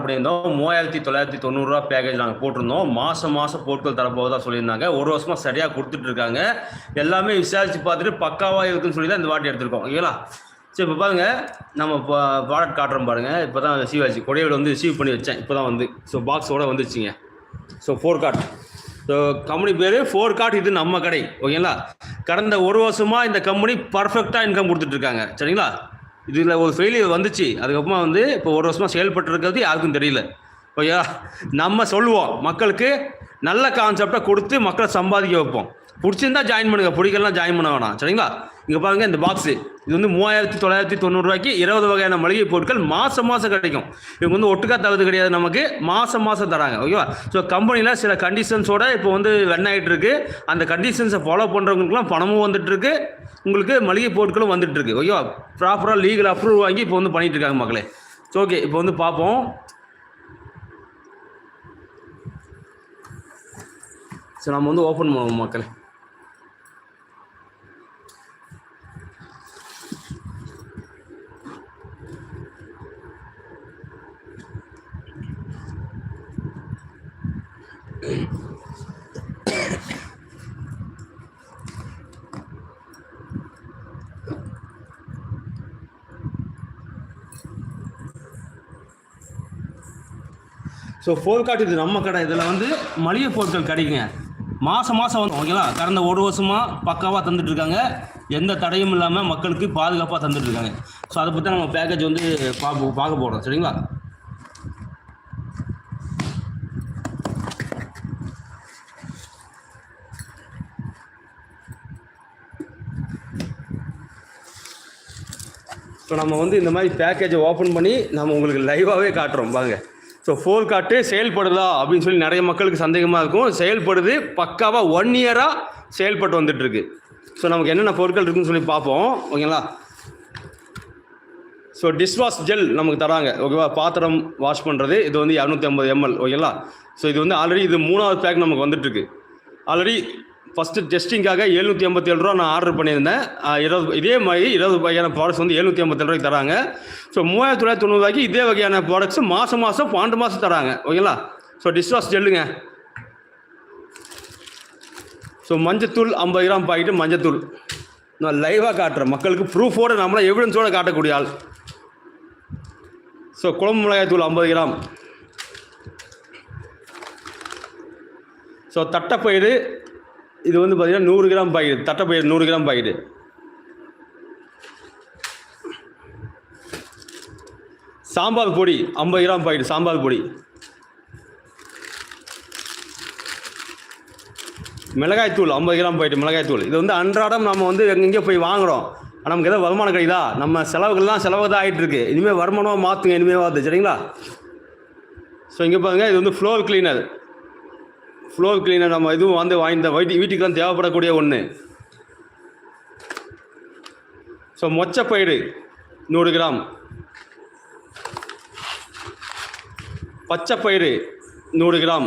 பண்ணியிருந்தோம். மூவாயிரத்தி தொள்ளாயிரத்தி தொண்ணூறுரூவா பேக்கேஜ் நாங்கள் போட்டிருந்தோம். மாதம் மாதம் பொருட்கள் தரப்போவதா சொல்லியிருந்தாங்க. ஒரு வருஷமாக சரியாக கொடுத்துட்டு இருக்காங்க. எல்லாமே விசாரித்து பார்த்துட்டு பக்காவாக இருக்குன்னு சொல்லி தான் இந்த வாட்டி எடுத்திருக்கோம். ஓகேங்களா? சரி இப்போ பாருங்க. நம்ம இப்போ ப்ராடக்ட் காட்டுறோம் பாருங்கள் இப்போ தான் ரிசீவ் ஆச்சு. கொடையோட வந்து ரிசீவ் பண்ணி வச்சேன். இப்போ தான் வந்து ஸோ பாக்ஸோட வந்துச்சுங்க. So four card so company பேர் ஃபோர் கார்ட் இது நம்ம கடை. ஓகேங்களா? கடந்த ஒரு வருஷமாக இந்த கம்பெனி பர்ஃபெக்டாக இன்கம் கொடுத்துட்ருக்காங்க சரிங்களா? இதில் ஒரு ஃபெயிலியர் வந்துச்சு. அதுக்கப்புறமா வந்து இப்போ ஒரு வருஷமாக செயல்பட்டு இருக்கிறது யாருக்கும் தெரியல. ஓகேவா நம்ம சொல்லுவோம் மக்களுக்கு நல்ல கான்செப்டை கொடுத்து மக்களை சம்பாதிக்க வைப்போம். பிடிச்சிருந்தா ஜாயின் பண்ணுங்கள் பிடிக்கலாம் ஜாயின் பண்ண வேணாம். சரிங்களா? இங்கே பாருங்கள் இந்த பாக்ஸு இது வந்து மூவாயிரத்தி தொள்ளாயிரத்தி தொண்ணூறுரூவாய்க்கு இருபது வகையான மளிகை பொருட்கள் மாதம் மாதம் கிடைக்கும். இவங்க வந்து ஒட்டுக்கா தகுதி கிடையாது நமக்கு. மாதம் மாதம் தராங்க. ஓகேவா ஸோ கம்பெனியில் சில கண்டிஷன்ஸோட இப்போ வந்து ரன் ஆகிட்டு இருக்கு அந்த கண்டிஷன்ஸை ஃபாலோ பண்ணுறவங்களுக்குலாம் பணமும் வந்துட்டு இருக்கு உங்களுக்கு மளிகை பொருட்களும் வந்துட்டு இருக்கு ஓகேவா ப்ராப்பராக லீகல் அப்ரூவ் வாங்கி இப்போ வந்து பண்ணிட்டு இருக்காங்க மக்களே. ஸோ ஓகே இப்போ வந்து பார்ப்போம். ஸோ நம்ம வந்து ஓப்பன் பண்ணுவோம் மக்களே. ஸோ ஃபோர் கார்ட் இது நம்ம கடை. இதில் வந்து மளிகை பொருட்கள் கிடைக்குங்க. மாதம் மாதம் வந்து ஓகேங்களா கடந்த ஒரு வருஷமாக பக்காவாக தந்துட்டு இருக்காங்க எந்த தடையும் இல்லாமல் மக்களுக்கு பாதுகாப்பாக தந்துட்டு இருக்காங்க ஸோ அதை பற்றி நம்ம பேக்கேஜ் வந்து பார்க்க பார்க்க போகிறோம் சரிங்களா? ஸோ நம்ம வந்து இந்த மாதிரி பேக்கேஜை ஓப்பன் பண்ணி நம்ம உங்களுக்கு லைவாகவே காட்டுறோம். பாருங்கள் ஸோ ஃபோர் காட்டு செயல்படுதா அப்படின்னு சொல்லி நிறைய மக்களுக்கு சந்தேகமாக இருக்கும். செயல்படுது பக்காவாக ஒன் இயராக செயல்பட்டு வந்துட்டுருக்கு. ஸோ நமக்கு என்னென்ன பொருட்கள் இருக்குன்னு சொல்லி பார்ப்போம். ஓகேங்களா ஸோ டிஷ்வாஷ் ஜெல் நமக்கு தராங்க. ஓகேவா பாத்திரம் வாஷ் பண்ணுறது இது வந்து இரநூத்தி ஐம்பது எம்எல் ஓகேங்களா ஸோ இது வந்து ஆல்ரெடி இது மூணாவது பேக் நமக்கு வந்துட்டுருக்கு. ஆல்ரெடி ஃபஸ்ட்டு டெஸ்டிங்காக எழுநூற்றி ஐம்பத்தேழு ரூபா நான் ஆர்டர் பண்ணியிருந்தேன். இருபது இதே மாதிரி இருபது வகையான ப்ராடக்ட்ஸ் வந்து எழுநூற்றி ஐம்பத்தேழு ரூபாய்க்கு தராங்க. ஸோ மூவாயிரத்தி தொள்ளாயிரத்தி தொண்ணூறுவாய்க்கு இதே வகையான ப்ராடக்ட்ஸ் மாதம் மாதம் பன்னெண்டு மாதம் தராங்க. ஓகேங்களா? So dishwash ஜெல்லுங்க. ஸோ மஞ்சத்தூள் ஐம்பது கிராம் பாக்கெட்டு மஞ்சத்தூள். நான் லைவாக காட்டுறேன். மக்களுக்கு ப்ரூஃபோடு நம்மளாம் எவிடன்ஸோடு காட்டக்கூடிய ஆள். ஸோ குழம்பு மிளகாய் தூள் ஐம்பது கிராம். ஸோ தட்டைப்பயிறு இது வந்து பார்த்தீங்கன்னா நூறு கிராம் பாக்கெட் பயிர் நூறு கிராம் பாக்கெட்டு சாம்பார் பொடி ஐம்பது கிராம் பாக்கெட் சாம்பார் பொடி. மிளகாய் தூள் ஐம்பது கிராம் போயிட்டு மிளகாய்த்தூள் இது வந்து அன்றாடம் நம்ம வந்து எங்கெங்கே போய் வாங்குறோம். ஆனால் நமக்கு எதாவது வருமானம் கிடைக்குதா? நம்ம செலவுகள்லாம் செலவு தான் ஆகிட்டு இருக்கு இனிமேல் வருமானமாக மாற்றுங்க இனிமேல் வருது சரிங்களா? ஸோ இங்கே பாருங்கள் இது வந்து ஃப்ளோர் கிளீனர் ஃப்ளோர் கிளீனர் நம்ம இதுவும் வந்து வாங்கி வீட்டு வீட்டுக்கெல்லாம் தேவைப்படக்கூடிய ஒன்று ஸோ மொச்சப்பயிறு நூறு கிராம். பச்சைப்பயிறு நூறு கிராம்.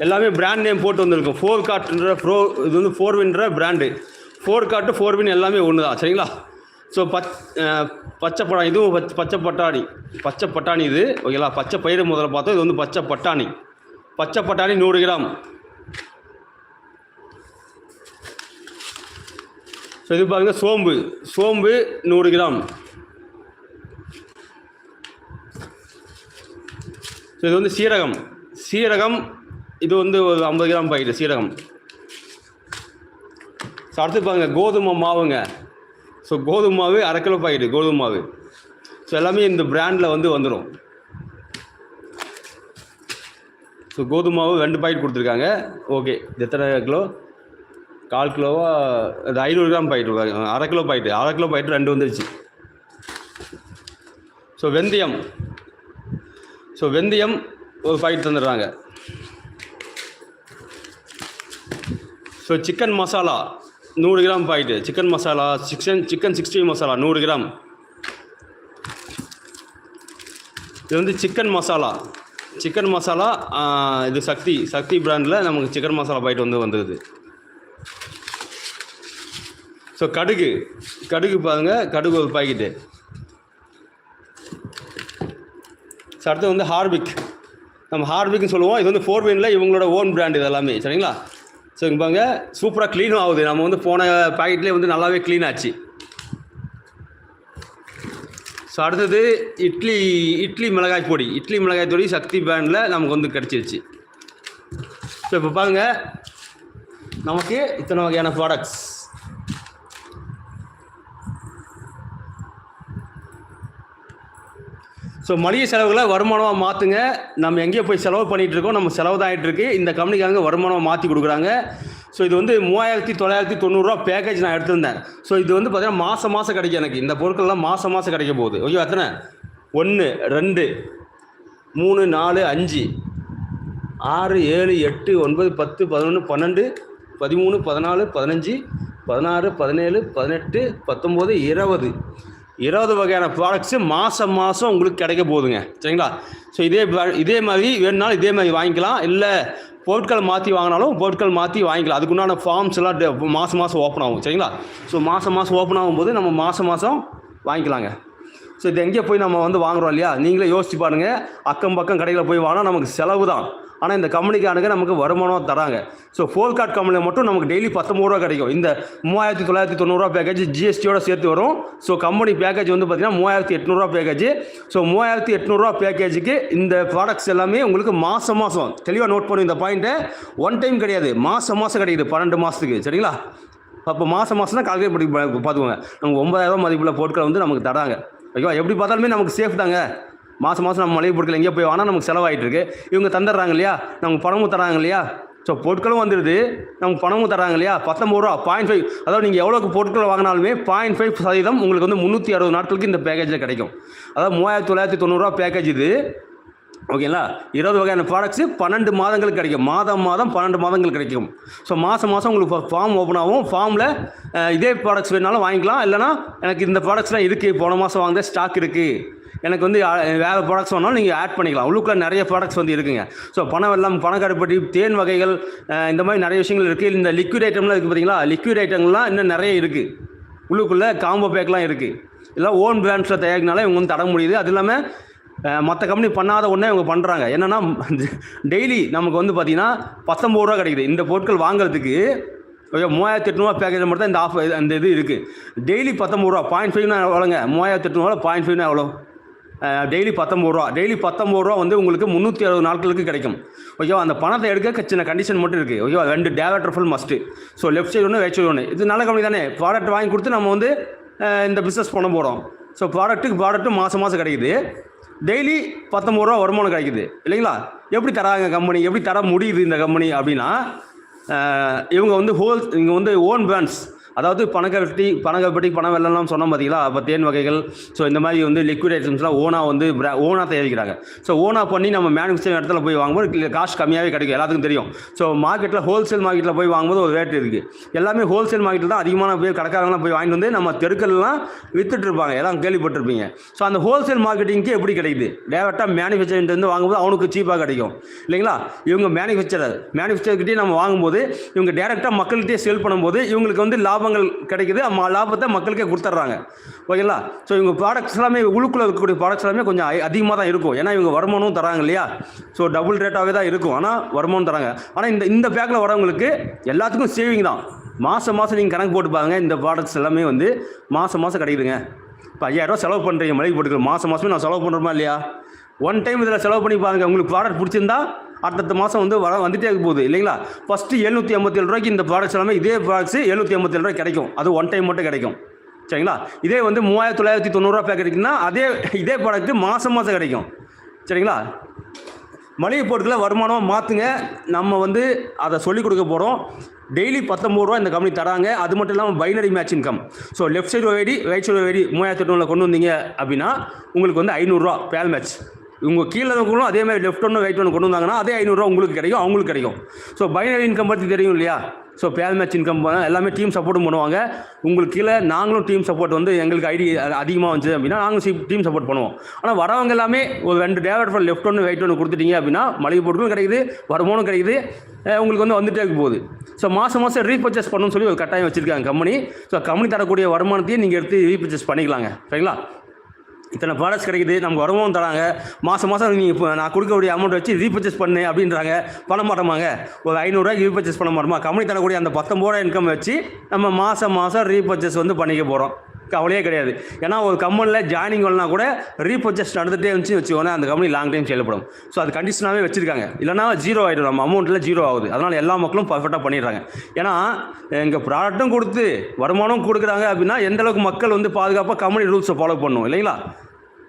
எல்லாமே பிராண்ட் நேம் போட்டு வந்திருக்கும். ஃபோர் கார்ட்ன்ற ப்ரோ இது வந்து four வின்ற brand four card four win எல்லாமே ஒன்று தான் சரிங்களா? ஸோ பச் அஹ், பச்சை இதுவும் பச்சை பச்சை பட்டாணி பச்சை பட்டாணி இது ஓகேங்களா? பச்சை பயிறு முதல்ல பார்த்தோம் இது வந்து பச்சை பட்டாணி பச்சை பட்டாணி நூறு கிராம். ஸோ இது பாருங்க சோம்பு. சோம்பு நூறு கிராம். ஸோ இது வந்து சீரகம். சீரகம் இது வந்து ஒரு ஐம்பது கிராம் பாக்கெட்டு சீரகம். ஸோ அடுத்து பாருங்க கோதுமை மாவுங்க. ஸோ கோதுமை மாவு அரை கிலோ பாக்கெட்டு கோதுமை மாவு. ஸோ எல்லாமே இந்த பிராண்டில் வந்து வந்துடும் ஸோ கோதுமை மாவு ரெண்டு பாக்கெட் கொடுத்துருக்காங்க. ஓகே எத்தனை கிலோ? கால் கிலோவா? அது ஐநூறு கிராம் பாக்கெட் அரை கிலோ பாக்கெட்டு அரை கிலோ பாக்கெட் ரெண்டு வந்துருச்சு. ஸோ வெந்தயம். ஸோ வெந்தயம் ஒரு பாக்கெட் தந்துடுறாங்க. ஸோ சிக்கன் மசாலா நூறு gram packet chicken masala chicken chicken sixty masala நூறு கிராம். இது வந்து சிக்கன் மசாலா சிக்கன் மசாலா இது சக்தி சக்தி பிராண்டில் நமக்கு சிக்கன் மசாலா பாக்கெட் வந்து வந்துடுது ஸோ கடுகு. கடுகு பாருங்க கடுகு ஒரு பாக்கெட்டு ஸோ அடுத்து வந்து ஹார்பிக் நம்ம ஹார்பிக்னு சொல்லுவோம். இது வந்து ஃபோர் வீலில் இவங்களோட ஓன் பிராண்ட் இது எல்லாமே சரிங்களா? ஸோ இங்கே பாருங்க சூப்பராக க்ளீனும் ஆகுது. நம்ம வந்து போன பாக்கெட்லேயே வந்து நல்லாவே க்ளீன் ஆச்சு. ஸோ அடுத்தது இட்லி இட்லி மிளகாய் பொடி. இட்லி மிளகாய் பொடி சக்தி பேண்டில் நமக்கு வந்து கிடச்சிருச்சு. ஸோ இப்போ பாருங்க. நமக்கு இத்தனை வகையான ப்ராடக்ட்ஸ் ஸோ மளிகை செலவுகளை வருமானமாக மாற்றுங்க நம்ம எங்கேயோ போய் செலவு பண்ணிகிட்டு இருக்கோம். நம்ம செலவு தான் ஆகிட்டு இருக்கு. இந்த கம்பெனிக்காரங்க வருமானமாக மாற்றி கொடுக்குறாங்க. ஸோ இது வந்து மூவாயிரத்தி தொள்ளாயிரத்தி தொண்ணூறுரூவா பேக்கேஜ் நான் எடுத்திருந்தேன். ஸோ இது வந்து பார்த்தீங்கன்னா மாதம் மாதம் கிடைக்கும் எனக்கு. இந்த பொருட்கள்லாம் மாதம் மாதம் கிடைக்க போகுது. ஓகே அத்தனை ஒன்று ரெண்டு மூணு நாலு அஞ்சு ஆறு ஏழு எட்டு ஒன்பது பத்து பதினொன்று பன்னெண்டு பதிமூணு பதினாலு பதினஞ்சு பதினாறு பதினேழு பதினெட்டு பத்தொம்போது இருபது. இருபது வகையான ப்ராடக்ட்ஸு மாதம் மாதம் உங்களுக்கு கிடைக்க போகுதுங்க. சரிங்களா? ஸோ இதே இதே மாதிரி வேணுனாலும் இதே மாதிரி வாங்கிக்கலாம். இல்லை பொருட்கள் மாற்றி வாங்கினாலும் பொருட்கள் மாற்றி வாங்கிக்கலாம். அதுக்குண்டான ஃபார்ம்ஸ் எல்லாம் டெ- மாதம் மாதம் ஓப்பன் ஆகும் சரிங்களா? ஸோ மாதம் மாதம் ஓப்பன் ஆகும்போது நம்ம மாதம் மாதம் வாங்கிக்கலாங்க. ஸோ இது எங்கே போய் நம்ம வந்து வாங்குறோம் இல்லையா? நீங்களே யோசிச்சு பாருங்கள் அக்கம் பக்கம் கடையில் போய் வாங்கினா நமக்கு செலவு தான் ஆனால் இந்த கம்பெனிக்கானுங்க நமக்கு வருமானம் தராங்க. ஸோ ஃபோல்கார்ட் கம்பெனியில் மட்டும் நமக்கு டெய்லி பத்தொம்பது ரூபா கிடைக்கும். இந்த மூவாயிரத்தி தொள்ளாயிரத்தி தொண்ணூறுரூவா பேக்கேஜ் ஜிஎஸ்டியோட சேர்த்து வரும். ஸோ கம்பெனி பேக்கேஜ் வந்து பார்த்தீங்கன்னா மூவாயிரத்தி எட்நூறுரூவா பேக்கேஜ் ஸோ மூவாயிரத்தி எட்நூறுரூவா பேக்கேஜுக்கு இந்த ப்ராடக்ட்ஸ் எல்லாமே உங்களுக்கு மாதம் மாதம் தெளிவாக நோட் பண்ணும் இந்த பாயிண்ட்டை ஒன் டைம் கிடையாது மாதம் மாதம் கிடைக்குது பன்னெண்டு மாதத்துக்கு சரிங்களா? அப்போ மாதம் மாதம் தான் கால்குலேட் பண்ணி பார்த்துக்கோங்க நமக்கு ஒன்பதாயிரம் மதிப்புள்ள பொருட்களை வந்து நமக்கு தராங்க. ஓகேவா? எப்படி பார்த்தாலுமே நமக்கு சேஃப் தாங்க. மாதம் மாதம் நம்ம மளிகை பொருட்கள் எங்கேயோ போய் வாங்கினா நமக்கு செலவாயிட்டு இருக்கு இவங்க தந்துடுறாங்க இல்லையா? நமக்கு பணமும் தராங்க இல்லையா? ஸோ பொருட்களும் வந்துடுது. நமக்கு பணமும் தராங்க இல்லையா? பத்தொம்பது ரூபா பாயிண்ட் ஃபைவ் அதாவது நீங்கள் எவ்வளோக்கு பொருட்கள் வாங்கினாலுமே பாயிண்ட் ஃபைவ் சதவீதம் உங்களுக்கு வந்து முந்நூற்றி அறுபது நாட்களுக்கு இந்த பேக்கேஜில் கிடைக்கும். அதாவது மூவாயிரத்தி தொள்ளாயிரத்தி தொண்ணூறுரூவா பேக்கேஜ் இது. ஓகேங்களா இருபது வகையான ப்ராடக்ட்ஸு பன்னெண்டு மாதங்களுக்கு கிடைக்கும். மாதம் மாதம் பன்னெண்டு மாதங்கள் கிடைக்கும். ஸோ மாதம் மாதம் உங்களுக்கு ஃபார்ம் ஓப்பன் ஆகும். ஃபார்மில் இதே ப்ராடக்ட்ஸ் வேணாலும் வாங்கிக்கலாம். இல்லைனா எனக்கு இந்த ப்ராடக்ட்ஸ்லாம் இருக்குது போன மாதம் வாங்க ஸ்டாக் இருக்குது எனக்கு வந்து வேறு ப்ராடக்ட்ஸ் வேணாலும் நீங்கள் ஆட் பண்ணிக்கலாம். உள்ளுக்குள்ள நிறைய ப்ராடக்ட்ஸ் வந்து இருக்குங்க. ஸோ பணம் வெள்ளம் பணக்கருப்பட்டி தேன் வகைகள் இந்த மாதிரி நிறைய விஷயங்கள் இருக்குது இந்த லிக்விட் ஐட்டம்லாம் இருக்குது பார்த்தீங்களா லிக்விட் ஐட்டங்கள்லாம் இன்னும் நிறைய இருக்குது உள்ளுக்குள்ளே காம்போ பேக்லாம் இருக்குது எல்லாம் ஓன் பிராண்ட்ஸில் தயாரிக்கனால இவங்க வந்து தர முடியுது. அது இல்லாமல் மற்ற கம்பெனி பண்ணாத ஒன்றே இவங்க பண்ணுறாங்க என்னென்னா டெய்லி நமக்கு வந்து பார்த்தீங்கன்னா பத்தொம்பது ரூபா கிடைக்குது. இந்த பொருட்கள் வாங்குறதுக்கு ஓகே மூவாயிரத்தி எட்நூறுவா பேக்கேஜ் மட்டும் தான் இந்த ஆஃபர் அந்த இது இருக்குது டெய்லி பத்தொம்பது ரூபா பாயிண்ட் ஃபைவ்னா எவ்வளோங்க? மூவாயிரத்தி எட்நூறுவா பாயிண்ட் ஃபைவ்னா எவ்வளோ? டெய்லி பத்தொம்பது ரூபா. டெய்லி பத்தொம்பது ரூபா வந்து உங்களுக்கு முந்நூற்றி அறுபது நாட்களுக்கு கிடைக்கும். ஓகேவா? அந்த பணத்தை எடுக்க சின்ன கண்டிஷன் மட்டும் இருக்குது ஓகேவா? ரெண்டு டேவலர் full must so left side ஒன்று ரைட் சைடு ஒன்று இது நல்ல கம்பெனி தானே. ப்ராடக்ட் வாங்கி கொடுத்து நம்ம வந்து இந்த பிஸ்னஸ் பண்ண போகிறோம் ஸோ ப்ராடக்ட்டுக்கு ப்ராடக்ட்டு மாதம் மாதம் கிடைக்குது. டெய்லி பத்தொம்பது ரூபா வருமானம் கிடைக்குது. இல்லைங்களா? எப்படி தராங்க கம்பெனி எப்படி தர முடியுது இந்த கம்பெனி அப்படின்னா இவங்க வந்து ஹோல் இவங்க வந்து ஓன் பிராண்ட்ஸ் அதாவது பணக்கட்டி பணக்கப்பட்டி பணம் வெள்ளம்லாம் சொன்னோம் பார்த்தீங்களா? அப்போ தேன் வகைகள் ஸோ இந்த மாதிரி வந்து லிக்விட் ஐட்டம்ஸ்லாம் ஓனாக வந்து ஓனாக தயாரிக்கிறாங்க. ஸோ ஓனாக பண்ணி நம்ம மேனுஃபேக்சரிங் இடத்துல போய் வாங்கும்போது காசு கம்மியாகவே கிடைக்கும் எல்லாத்துக்கும் தெரியும். ஸோ மார்க்கெட்டில் ஹோல்சேல் மார்க்கெட்டில் போய் வாங்கும்போது ஒரு ரேட் இருக்குது எல்லாமே ஹோல்சேல் மார்க்கெட்டில் தான் அதிகமான போய் கடைக்காரங்களாம் போய் வாங்கிட்டு வந்து நம்ம தெருக்கள்லாம் வித்துட்டு இருப்பாங்க. எல்லாம் கேள்விப்பட்டிருப்பீங்க. ஸோ அந்த ஹோல்சேல் மார்க்கெட்டிங்க்கு எப்படி கிடைக்குது? டேரெக்டாக மேனுஃபேக்சரிங்லேருந்து வாங்கும்போது அவனுக்கு சீப்பாக கிடைக்கும். இல்லைங்களா? இவங்க மேனுஃபேக்சரர் மேனுஃபேக்சர்கிட்டே நம்ம வாங்கும்போது இவங்க டேரெக்டாக மக்கள்கிட்டே சேல் பண்ணும்போது இவங்களுக்கு வந்து லாபம் லாபங்கள் கிடைக்குது. அம்ம லாபத்தை மக்களுக்கே கொடுத்துட்றாங்க. ஓகேங்களா? ஸோ இவங்க ப்ராடக்ட்ஸ் எல்லாமே உள்ளுக்குள்ளே இருக்கக்கூடிய ப்ராடக்ட்ஸ் எல்லாமே கொஞ்சம் அதிகமாக தான் இருக்கும். ஏன்னா இவங்க வருமானம் தராங்க இல்லையா? ஸோ டபுள் ரேட்டாகவே தான் இருக்கும். ஆனால் வருமானம் தராங்க ஆனால் இந்த இந்த பேக்கில் வரவங்களுக்கு எல்லாத்துக்கும் சேவிங் தான். மாதம் மாதம் நீங்கள் கணக்கு போட்டு பாருங்க. இந்த ப்ராடக்ட்ஸ் எல்லாமே வந்து மாதம் மாதம் கிடைக்குதுங்க. இப்போ ஐயாயிரரூவா செலவு பண்ணுறீங்க மளிகை போட்டுக்கு மாதம் மாதமே நான் செலவு பண்ணுறோமா இல்லையா? ஒன் டைம் இதில் செலவு பண்ணி பாருங்க. உங்களுக்கு ப்ராடக்ட் பிடிச்சிருந்தா அடுத்தடுத்த மாதம் வந்து வர வந்துட்டே இருக்க போகுது இல்லைங்களா? ஃபஸ்ட்டு எழுநூற்றி ஐம்பத்தி ஏழு ரூபாய்க்கு இந்த ப்ராடக்ட்ஸ் எல்லாமே இதே ப்ராடக்ட்ஸ் எழுநூற்றி ஐம்பத்தி ஏழு ரூபாய் கிடைக்கும். அது ஒன் டைம் மட்டும் கிடைக்கும். சரிங்களா? இதே வந்து மூவாயிரத்தி தொள்ளாயிரத்தி தொண்ணூறுரூவா பேக் கிடைக்குன்னா அதே இதே ப்ராடக்ட் மாதம் மாதம் கிடைக்கும். சரிங்களா? மளிகை பொருட்களை வருமானம் மாற்றுங்க நம்ம வந்து அதை சொல்லிக் கொடுக்க போகிறோம் டெய்லி பத்தொம்பது ரூபா இந்த கம்பெனி தராங்க. அது மட்டும் இல்லாமல் binary match income so left side வேடி right side வேடி மூவாயிரத்தி எட்நூறுல கொண்டு வந்தீங்க அப்படின்னா உங்களுக்கு வந்து ஐநூறுரூவா பேல் மேட்ச் உங்கள் கீழே இருக்கவங்களும் அதே மாதிரி லெஃப்ட் ஒன்று ரைட் ஒன்று கொண்டு வந்தாங்கன்னா அதே ஐநூறுரூவா உங்களுக்கு கிடைக்கும் அவங்களுக்கு கிடைக்கும். ஸோ பைனரி இன்கம் பற்றி தெரியும் இல்லையா? ஸோ பேல் மேட்ச் இன்கம் எல்லாமே டீம் சப்போர்ட்டும் பண்ணுவாங்க. உங்களுக்கு கீழே நாங்களும் டீம் சப்போர்ட் வந்து எங்களுக்கு ஐடி அதிகமாக வந்துச்சு அப்படின்னா நாங்களும் டீம் சப்போர்ட் பண்ணுவோம். ஆனால் வரவங்க எல்லாமே ஒரு ரெண்டு டேவட் ஃபார் லெஃப்ட் ஒன்று ரைட் ஒன்று கொடுத்துட்டீங்க அப்படின்னா மளிகை பொருட்களும் கிடைக்குது வருமானம் கிடைக்குது உங்களுக்கு வந்து வந்துட்டே இருக்க போகுது. ஸோ மாதம் மாதம் ரீபர்ச்சேஸ் பண்ணணும்னு சொல்லி ஒரு கட்டாயம் வச்சுருக்காங்க கம்பெனி ஸோ கம்பெனி தரக்கூடிய வருமானத்தையும் நீங்கள் எடுத்து ரீபர்ச்சேஸ் பண்ணிக்கலாங்க. சரிங்களா? இத்தனை ப்ராடக்ட்ஸ் கிடைக்குது நமக்கு வருமானம் தராங்க. மாதம் மாதம் நீங்கள் இப்போ நான் கொடுக்கக்கூடிய அமௌண்ட் வச்சு ரீபர்ச்சேஸ் பண்ணு அப்படின்றாங்க. பண்ண மாட்டோமாங்க. ஒரு ஐநூறுரூவாய்க்கு ரீபர்ச்சேஸ் பண்ண மாட்டோமா? கம்பெனி தரக்கூடிய அந்த பத்தொம்பது இன்கம் வச்சு நம்ம மாதம் மாதம் ரீபர்ச்சேஸ் வந்து பண்ணிக்க போகிறோம் கவலையே கிடையாது. ஏன்னா ஒரு கம்பெனியில் ஜாயினிங் வரலாம் கூட ரீபர்ச்சேஸ் நடந்துகிட்டே இருந்துச்சு வச்சுக்கோங்க அந்த கம்பெனி லாங் டைம் செயல்படும். ஸோ அது கண்டிஷனாகவே வச்சிருக்காங்க. இல்லைனா ஜீரோ ஆகிடும் நம்ம அமௌண்ட்டில் ஜீரோ ஆகுது. அதனால் எல்லா மக்களும் பர்ஃபெக்டாக பண்ணிடுறாங்க. ஏன்னா எங்கள் ப்ராடக்ட்டும் கொடுத்து வருமானம் கொடுக்குறாங்க அப்படின்னா எந்த அளவுக்கு மக்கள் வந்து பாதுகாப்பாக கம்பெனி ரூல்ஸை ஃபாலோ பண்ணும் இல்லைங்களா?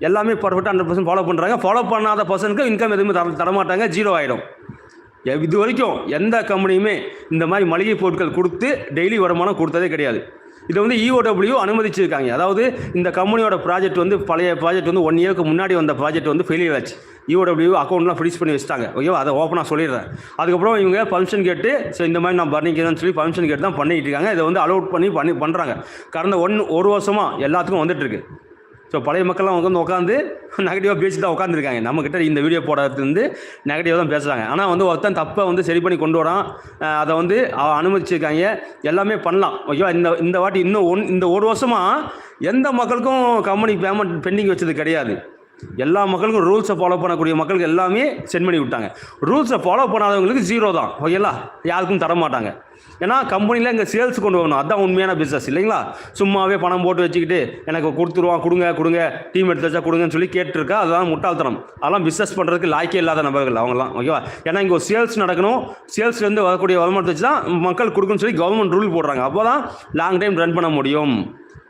எல்லாமே பர்ஃபெக்டாக ஹண்ட்ரட் பர்சன்ட் ஃபாலோ பண்ணுறாங்க ஃபாலோ பண்ணாத பர்சனுக்கு இன்கம் எதுவுமே தர தரமாட்டாங்க. ஜீரோ ஆகிடும் இது வரைக்கும் எந்த கம்பெனியுமே இந்த மாதிரி மளிகை பொருட்கள் கொடுத்து டெய்லி வருமானம் கொடுத்ததே கிடையாது. இதை வந்து இஓடபிள்யூ அனுமதிச்சிருக்காங்க. அதாவது இந்த கம்பெனியோட ப்ராஜெக்ட் வந்து பழைய ப்ராஜெக்ட் வந்து ஒன் இயருக்கு முன்னாடி வந்த ப்ராஜெக்ட் வந்து ஃபெயிலியர் ஆச்சு. இஓடபிள்யூ அக்கௌண்ட்லாம் ஃப்ரீஸ் பண்ணி வச்சிட்டாங்க. ஓகேவா அதை ஓப்பனாக சொல்லிடுறேன். அதுக்கப்புறம் இவங்க பர்மிஷன் கேட்டு ஸோ இந்த மாதிரி நான் பண்ணிக்கிறேன்னு சொல்லி பர்மிஷன் கேட்டு தான் பண்ணிக்கிட்டு இருக்காங்க. இதை வந்து அலோட் பண்ணி பண்ணி பண்ணுறாங்க கடந்த ஒன் ஒரு வருஷமாக எல்லாத்துக்கும் வந்துட்டுருக்கு ஸோ பழைய மக்கள்லாம் உட்காந்து உட்காந்து நெகட்டிவாக பேசி தான் உட்காந்துருக்காங்க நம்மக்கிட்ட இந்த வீடியோ போடுறது வந்து நெகட்டிவாக தான் பேசுகிறாங்க ஆனால் வந்து ஒருத்தன் தப்பை வந்து சரி பண்ணி கொண்டு வரான். அதை வந்து அவ அனுமதிச்சிருக்காங்க. எல்லாமே பண்ணலாம். ஓகேவா? இந்த இந்த வாட்டி இன்னும் ஒன் இந்த ஒரு வருஷமாக எந்த மக்களுக்கும் கம்பெனி பேமெண்ட் பெண்டிங் வச்சது கிடையாது. எல்லா மக்களுக்கும் ரூல்ஸை ஃபாலோ பண்ணக்கூடிய மக்களுக்கு எல்லாமே சென்ட் பண்ணி விட்டாங்க. ரூல்ஸை ஃபாலோ பண்ணாதவங்களுக்கு ஜீரோ தான். ஓகேங்களா யாருக்கும் தர மாட்டாங்க. ஏன்னா கம்பெனியில் இங்கே சேல்ஸ் கொண்டு வரணும். அதுதான் உண்மையான பிஸ்னஸ் இல்லைங்களா? சும்மாவே பணம் போட்டு வச்சுக்கிட்டு எனக்கு கொடுத்துருவான் கொடுங்க கொடுங்க டீம் எடுத்து வச்சா கொடுங்கன்னு சொல்லி கேட்டுருக்கா அதுதான் முட்டாள்தனம். அதெல்லாம் பிஸ்னஸ் பண்ணுறதுக்கு லாய்க்கே இல்லாத நபர்கள் அவங்களாம் ஓகேவா ஏன்னா இங்கே ஒரு சேல்ஸ் நடக்கணும். சேல்ஸ்லேருந்து வரக்கூடிய வருமானத்தை வச்சு தான் மக்கள் கொடுக்குன்னு சொல்லி கவர்மெண்ட் ரூல் போடுறாங்க. அப்போ தான் லாங் டைம் ரன் பண்ண முடியும்.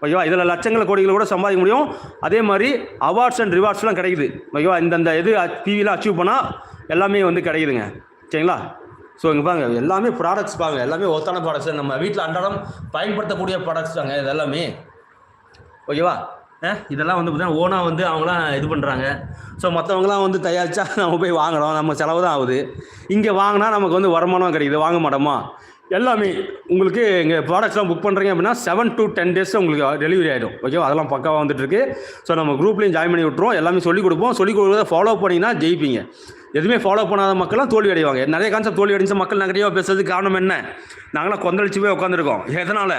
ஓகேவா இதில் லட்சங்கள் கோடிகளை கூட சம்பாதிக்க முடியும். அதே மாதிரி அவார்ட்ஸ் அண்ட் ரிவார்ட்ஸ்லாம் கிடைக்குது. ஓகேவா இந்தந்த இது டிவியில் அச்சீவ் பண்ணால் எல்லாமே வந்து கிடைக்குதுங்க. சரிங்களா? ஸோ இங்கே பாருங்க எல்லாமே ப்ராடக்ட்ஸ் பாருங்க. எல்லாமே ஒத்தான ப்ராடக்ட்ஸ் நம்ம வீட்டில் அன்றாடம் பயன்படுத்தக்கூடிய ப்ராடக்ட்ஸ் தாங்க இது எல்லாமே. ஓகேவா? ஆ? இதெல்லாம் வந்து பார்த்தீங்கன்னா ஓனாக வந்து அவங்களாம் இது பண்ணுறாங்க ஸோ மற்றவங்களாம் வந்து தயாரித்தா நம்ம போய் வாங்குறோம். நம்ம செலவு தான் ஆகுது. இங்கே வாங்கினா நமக்கு வந்து வருமானம் கிடைக்குது. வாங்க மாட்டோமா? எல்லாமே உங்களுக்கு எங்கள் ப்ராடக்ட்ஸ்லாம் புக் பண்ணுறீங்க அப்படின்னா செவன் டு டென் டேஸ் உங்களுக்கு டெலிவரி ஆகிடும் ஓகேவா அதெல்லாம் பக்காவாக வந்துட்டுருக்கு ஸோ நம்ம குரூப்லேயும் ஜாயின் பண்ணி விட்ருவோம் எல்லாமே சொல்லிக் கொடுப்போம். சொல்லிக் கொடுக்குறத ஃபாலோ பண்ணிங்கன்னா ஜெயிப்பீங்க. எதுவுமே ஃபாலோ பண்ணாத மக்கள்லாம் தோல்வி அடைவாங்க. நிறைய கான்செப்ட் தோல்வி அடைஞ்ச மக்கள் நெகட்டிவாக பேசுறதுக்கு காரணம் என்ன? நாங்களாம் கொந்தளிச்சு போய் உட்காந்துருக்கோம் எதனால்?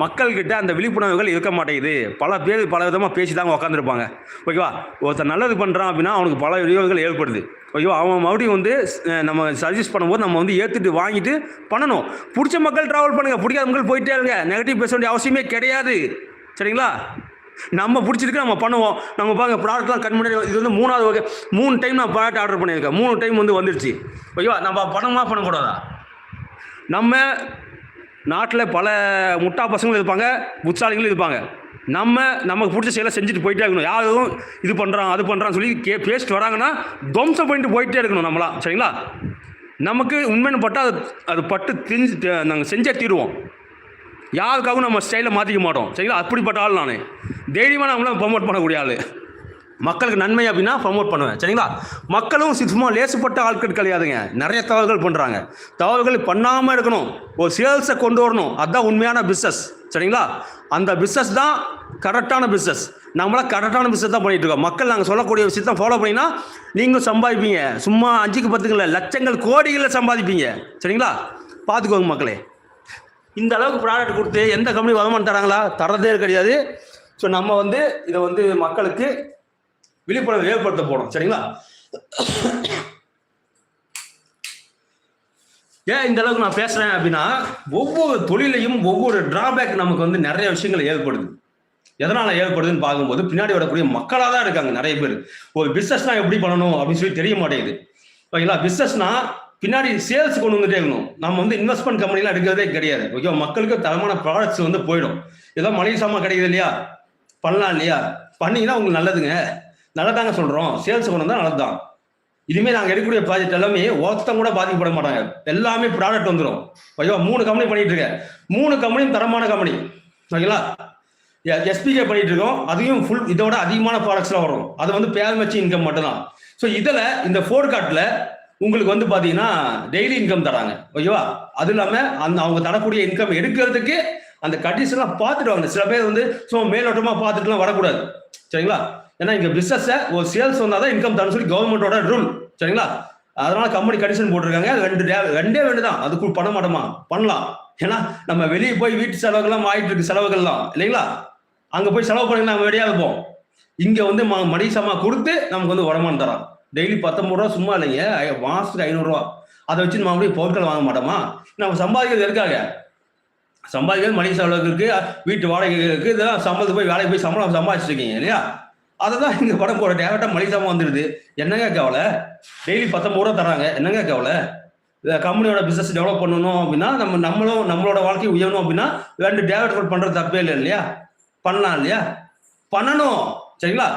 மக்கள்கிட்ட அந்த விழிப்புணர்வுகள் இருக்க மாட்டேங்குது. பல பேர் பல விதமாக பேசி தாங்க உட்காந்துருப்பாங்க ஓகேவா? ஒருத்தர் நல்லது பண்ணுறான் அப்படின்னா அவனுக்கு பல விளைவுகள் ஏற்படுது. ஓகேவா? அவன் மறுபடியும் வந்து நம்ம சஜஸ்ட் பண்ணும்போது நம்ம வந்து ஏற்றுட்டு வாங்கிட்டு பண்ணணும். பிடிச்ச மக்கள் ட்ராவல் பண்ணுங்கள் பிடிக்காத மக்கள் போயிட்டே இருங்க. நெகட்டிவ் பேச வேண்டிய அவசியமே கிடையாது. சரிங்களா? நம்ம பிடிச்சிருக்கு நம்ம பண்ணுவோம். நம்ம பாருங்க ப்ராடக்ட்லாம் கண் பண்ணி இது வந்து மூணாவது வகை மூணு டைம் நான் ப்ராடக்ட் ஆர்டர் பண்ணியிருக்கேன். மூணு டைம் வந்து வந்துருச்சு. ஓகேவா? நம்ம பணமாக பண்ணக்கூடாதா? நம்ம நாட்டில் பல முட்டா பசங்களும் இருப்பாங்க புத்தாளிகளும் இருப்பாங்க. நம்ம நமக்கு பிடிச்ச செயலை செஞ்சுட்டு போயிட்டே இருக்கணும். யாரும் இது பண்ணுறான் அது பண்ணுறான்னு சொல்லி கே பேசிட்டு வராங்கன்னா துவம்சம் பண்ணிட்டு போயிட்டே இருக்கணும் நம்மளா. சரிங்களா? நமக்கு உண்மைன்னு பட்டால் அது அது பட்டு தெரிஞ்சு நாங்கள் செஞ்சே தீருவோம். யாருக்காகவும் நம்ம ஸ்டைலை மாற்றிக்க மாட்டோம். சரிங்களா? அப்படிப்பட்ட ஆள் நான். தைரியமாக நம்மளாம் ப்ரொமோட் பண்ணக்கூடிய ஆள். மக்களுக்கு நன்மை அப்படின்னா ப்ரமோட் பண்ணுவேன். சரிங்களா? மக்களும் சும்மா லேசுப்பட்ட ஆட்கள் கிடையாதுங்க. நிறைய தவறுகள் பண்ணுறாங்க தவறுகள் பண்ணாமல் இருக்கணும். ஒரு சேல்ஸை கொண்டு வரணும். அதுதான் உண்மையான பிஸ்னஸ் சரிங்களா? அந்த பிஸ்னஸ் தான் கரெக்டான பிஸ்னஸ் நம்மளாம் கரெக்டான பிஸ்னஸ் தான் பண்ணிட்டு இருக்கோம். மக்கள் நாங்கள் சொல்லக்கூடிய விஷயத்தை ஃபாலோ பண்ணினா நீங்களும் சம்பாதிப்பீங்க. சும்மா அஞ்சுக்கு பத்துக்குள்ள லட்சங்கள் கோடிகளில் சம்பாதிப்பீங்க. சரிங்களா? பார்த்துக்கோங்க மக்களே. இந்த அளவுக்கு ப்ராடக்ட் கொடுத்து எந்த கம்பெனி வருமானம் தராங்களா? தரதே கிடையாது. ஸோ நம்ம வந்து இதை வந்து மக்களுக்கு விழிப்புணர்வு ஏற்படுத்த போறோம் சரிங்களா? ஏன் இந்த அளவுக்கு நான் பேசுறேன் அப்படின்னா ஒவ்வொரு தொழிலையும் ஒவ்வொரு டிராபேக் நமக்கு வந்து நிறைய விஷயங்கள் ஏற்படுது. எதனால ஏற்படுதுன்னு பார்க்கும்போது பின்னாடி வரக்கூடிய மக்களாக தான் இருக்காங்க நிறைய பேர். ஒரு பிஸ்னஸ்னா எப்படி பண்ணணும் அப்படின்னு சொல்லி தெரிய மாட்டேங்குது. ஓகேங்களா? பிஸ்னஸ்னா பின்னாடி சேல்ஸ் கொண்டு வந்துட்டே இருக்கணும். நம்ம வந்து இன்வெஸ்ட்மெண்ட் கம்பெனிலாம் எடுக்கிறதே கிடையாது. ஓகே மக்களுக்கு தரமான ப்ராடக்ட்ஸ் வந்து போயிடும். ஏதோ மளிகை சாமான் கிடைக்குது இல்லையா? பண்ணலாம் இல்லையா? பண்ணீங்கன்னா உங்களுக்கு நல்லதுங்க. நல்லதாங்க சொல்கிறோம் சேல்ஸ் கொண்டு வந்தால் நல்லதுதான். இனிமேல் நாங்கள் எடுக்கக்கூடிய ப்ராஜெக்ட் எல்லாமே ஒருத்தம் கூட பாதிக்கப்பட மாட்டாங்க. எல்லாமே ப்ராடக்ட் வந்துடும் ஓகேவா மூணு கம்பெனி பண்ணிட்டு இருக்கேன். மூணு கம்பெனியும் தரமான கம்பெனி ஓகேங்களா எஸ்பிகே பண்ணிட்டு இருக்கோம். அதையும் ஃபுல் இதோட அதிகமான ப்ராடக்ட்ஸ்லாம் வரும். அது வந்து பேர் வச்சு இன்கம் மட்டும்தான். ஸோ இதில் இந்த ஃபோர் கார்ட்டில் உங்களுக்கு வந்து பார்த்தீங்கன்னா டெய்லி இன்கம் தராங்க. ஓகேவா? அது இல்லாமல் அந்த அவங்க தரக்கூடிய இன்கம் எடுக்கிறதுக்கு அந்த கண்டிஷன்லாம் பார்த்துட்டு வாங்க. சில பேர் வந்து சும்மா மேலோட்டமாக பார்த்துட்டுலாம் வரக்கூடாது. சரிங்களா? ஏன்னா இங்கே பிஸ்னஸை ஒரு சேல்ஸ் வந்தால் தான் இன்கம் தரணும் சொல்லி கவர்மெண்டோட ரூல் சரிங்களா? அதனால கம்பெனி கண்டிஷன் போட்டிருக்காங்க. ரெண்டு ரெண்டே ரெண்டு தான் அதுக்குள் பண்ண மாட்டோமா? பண்ணலாம். ஏன்னா நம்ம வெளியே போய் வீட்டு செலவுகள்லாம் ஆயிட்டு இருக்கு செலவுகள்லாம் இல்லைங்களா? அங்கே போய் செலவு பண்ணி நம்ம ரெடியாக இருப்போம். இங்க வந்து மணி சமா கொடுத்து நமக்கு வந்து வருமானம் தரோம் டெய்லி பத்தொன்பது ரூபா சும்மா இல்லைங்க. மாசத்துக்கு ஐநூறுரூவா அதை வச்சு நம்ம பொருட்கள் வாங்க மாட்டோமா? நம்ம சம்பாதிக்கிறது எதுக்காக? சம்பாதிக்கிறது மணி செலவுக்கு வீட்டு வாடகைக்கு இதெல்லாம் சம்பளத்துக்கு போய் வேலைக்கு போய் சம்பளம் சம்பாதிச்சிருக்கீங்க இல்லையா? அதை தான் இங்கே படம் போகிற டேரக்டாக மளிகை சாமான் வந்துடுது என்னங்க கவலை? டெய்லி பத்தொம்பது ரூபா தராங்க என்னங்க கவலை? இந்த கம்பெனியோட பிசினஸ் டெவலப் பண்ணணும் அப்படின்னா நம்ம நம்மளும் நம்மளோட வாழ்க்கையை உயரணும் அப்படின்னா ரெண்டு டேவலப் பண்ணுறது தப்பே இல்லை இல்லையா? பண்ணலாம் இல்லையா? பண்ணணும். சரிங்களா?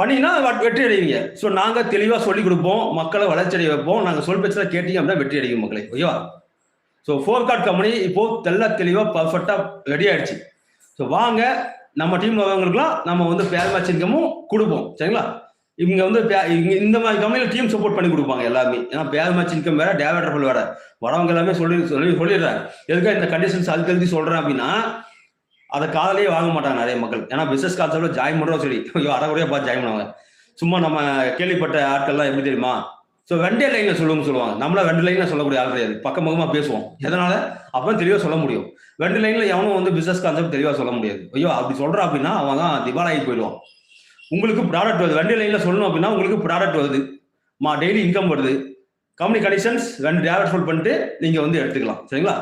பண்ணினா வெற்றி அடைவீங்க. ஸோ நாங்கள் தெளிவாக சொல்லிக் கொடுப்போம். மக்களை வளர்ச்சி அடைய வைப்போம். நாங்கள் சொல் பேச்சில் கேட்டீங்க அப்படின்னா வெற்றி அடையும் மக்களை. ஓகேவா? ஸோ ஃபோர் கார்ட் கம்பெனி இப்போ தெல்ல தெளிவாக பர்ஃபெக்டாக ரெடி ஆயிடுச்சு. ஸோ வாங்க நம்ம டீம் வரவங்களுக்குலாம் நம்ம வந்து பேர் மேட்ச் இன்கமும் கொடுப்போம். சரிங்களா? இவங்க வந்து பே- இந்த மாதிரி கம்பெனியில் டீம் சப்போர்ட் பண்ணி கொடுப்பாங்க எல்லாமே ஏன்னா பேர் மேட்ச் இன்கம் வேற டேவலப்பர் வேற. வரவங்க எல்லாமே சொல்லி சொல்லி சொல்லிடுறேன் எதுக்காக இந்த கண்டிஷன்ஸ் அதுக்கு எழுதி சொல்றேன் அப்படின்னா அதை காதலே வாங்க மாட்டாங்க நிறைய மக்கள். ஏன்னா பிசினஸ் கான்செப்ட்ல ஜாயின் பண்றோம் சரி. ஐயோ அறகுறையா பார்த்து ஜாயின் பண்ணுவாங்க. சும்மா நம்ம கேள்விப்பட்ட ஆட்கள்லாம் எப்படி தெரியுமா? ஸோ வெண்டே லைனில் சொல்லுங்க சொல்லுவாங்க. நம்மள வெண்டு லைனில் சொல்லக்கூடிய ஆள் கிடையாது. பக்கம் பக்கமாக பேசுவோம். எதனால? அப்போ தெளிவாக சொல்ல முடியும். வெண்டு லைனில் எவனும் வந்து பிஸ்னஸ் கான்செப்ட் தெளிவாக சொல்ல முடியாது. ஐயோ அப்படி சொல்கிறான் அப்படின்னா அவன் தான் திவாலாகி போயிடுவான். உங்களுக்கு ப்ராடக்ட் வருது. வெண்டு லைனில் சொல்லணும் அப்படின்னா உங்களுக்கு ப்ராடக்ட் வருது. மா டெய்லி இன்கம் வருது. கம்பெனி கண்டிஷன்ஸ் ரெண்டு டேவலப் ஃபுல் பண்ணிட்டு நீங்கள் வந்து எடுத்துக்கலாம். சரிங்களா?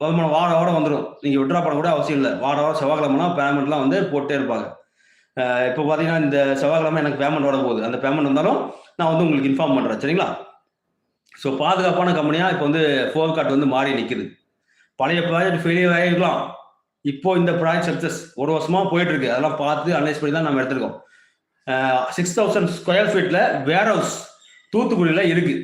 வருமானம் வார வாரம் வந்துடும் நீங்கள் விட்ரா பண்ண கூட அவசியம் இல்லை. வார வாரம் செவ்வாய்க்கிழமைனா பேமெண்ட்லாம் வந்து போட்டே இருப்பாங்க. இப்போ பார்த்தீங்கன்னா இந்த செவ்வாய்க்கிழமை எனக்கு பேமெண்ட் வர போகுது. அந்த பேமெண்ட் வந்தாலும் நான் வந்து உங்களுக்கு இன்ஃபார்ம் பண்ணுறேன் சரிங்களா? ஸோ பாதுகாப்பான கம்பெனியாக இப்போ வந்து ஃபோர் கார்ட் வந்து மாறி நிற்குது பழைய ப்ராஜெக்ட் ஃபெயிலியர் ஆகிருக்கலாம் இப்போ இந்த ப்ராஜெக்ட் சக்ஸஸ் ஒரு வருஷமா போயிட்டு இருக்கு அதெல்லாம் பார்த்து அனலைஸ் பண்ணி தான் நம்ம எடுத்திருக்கோம். சிக்ஸ் தௌசண்ட் ஸ்கொயர் ஃபீட்ல வேர் ஹவுஸ் தூத்துக்குடியில் இருக்கு.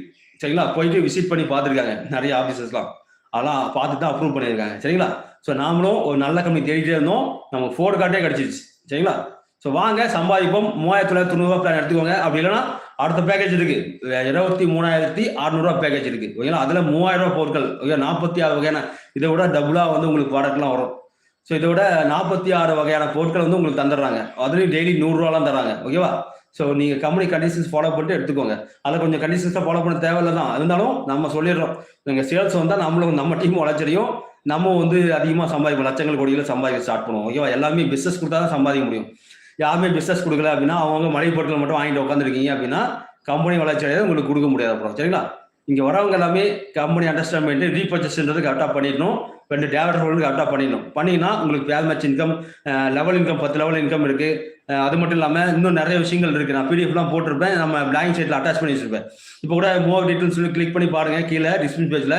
சரிங்களா? போயிட்டு விசிட் பண்ணி பார்த்துருக்காங்க. நிறைய ஆஃபீஸஸ்லாம் அதெல்லாம் பார்த்து தான் அப்ரூவ் பண்ணியிருக்காங்க. சரிங்களா? ஸோ நாமளும் ஒரு நல்ல கம்பெனி தேடிட்டே இருந்தோம். நமக்கு ஃபோர் கார்டே கிடச்சிருச்சு. சரிங்களா? ஸோ வாங்க சம்பாதிப்போம். மூவாயிரத்தி தொள்ளாயிரத்தி தொண்ணூறுவா பிளான் எடுத்துக்கோங்க. அப்படி இல்லைன்னா அடுத்த பேக்கேஜ் இருக்கு. இருபத்தி மூணாயிரத்தி அறுநூறுவா பேக்கேஜ் இருக்கு. ஓகேங்களா? அதில் மூவாயிரம் ரூபா பொருட்கள். ஓகே நாற்பத்தி ஆறு வகையான இதை விட டபுளாக வந்து உங்களுக்கு ப்ராடக்ட்லாம் வரும். ஸோ இதை விட நாற்பத்தி ஆறு வகையான பொருட்கள் வந்து உங்களுக்கு தந்துடுறாங்க. அதுலேயும் டெய்லி நூறுரூவாலாம் தராங்க ஓகேவா? ஸோ நீங்கள் கம்பெனி கண்டிஷன்ஸ் ஃபாலோ பண்ணிட்டு எடுத்துக்கோங்க. அதில் கொஞ்சம் கண்டிஷன்ஸை ஃபாலோ பண்ண தேவையில்லை தான். இருந்தாலும் நம்ம சொல்லிடுறோம். நீங்கள் சேல்ஸ் வந்தால் நம்மளும் நம்ம டீம் வளர்ச்சியும் நம்ம வந்து அதிகமாக சம்பாதிப்போம். லட்சங்கள் கோடியில் சம்பாதிக்க ஸ்டார்ட் பண்ணுவோம். ஓகேவா? எல்லாமே பிஸ்னஸ் கொடுத்தா தான் சம்பாதிக்க முடியும். யாருமே பிஸ்னஸ் கொடுக்கல அப்படின்னா அவங்க மலைப்பொருட்கள் மட்டும் வாங்கிட்டு உட்காந்துருக்கீங்க அப்படின்னா கம்பெனி வளர்ச்சி அடையாது உங்களுக்கு கொடுக்க முடியாது அப்புறம் சரிங்களா? இங்கே வரவங்க எல்லாமே கம்பெனி அண்டர்ஸ்டாண்ட் பண்ணிட்டு ரீபர்ச்சஸ்ன்றது கரெக்டாக பண்ணிடணும். ரெண்டு டேவலப் ஹோல்டு கரெக்டாக பண்ணிடணும். பண்ணிங்கன்னா உங்களுக்கு pair match income level income பத்து லெவல் இன்கம் இருக்குது அது மட்டும் இல்லாமல் இன்னும் நிறைய விஷயங்கள் இருக்குது நான் பிடிஎஃப்லாம் போட்டிருப்பேன். நம்ம பிளாங்க் சைட்டில் அட்டாச் பண்ணி வச்சிருப்பேன். இப்போ கூட மோர் டீட்டெயில்ஸ் சொல்லி கிளிக் பண்ணி பாருங்கள் கீழே டிஸ்கிரிப்ஷன் பேஜில்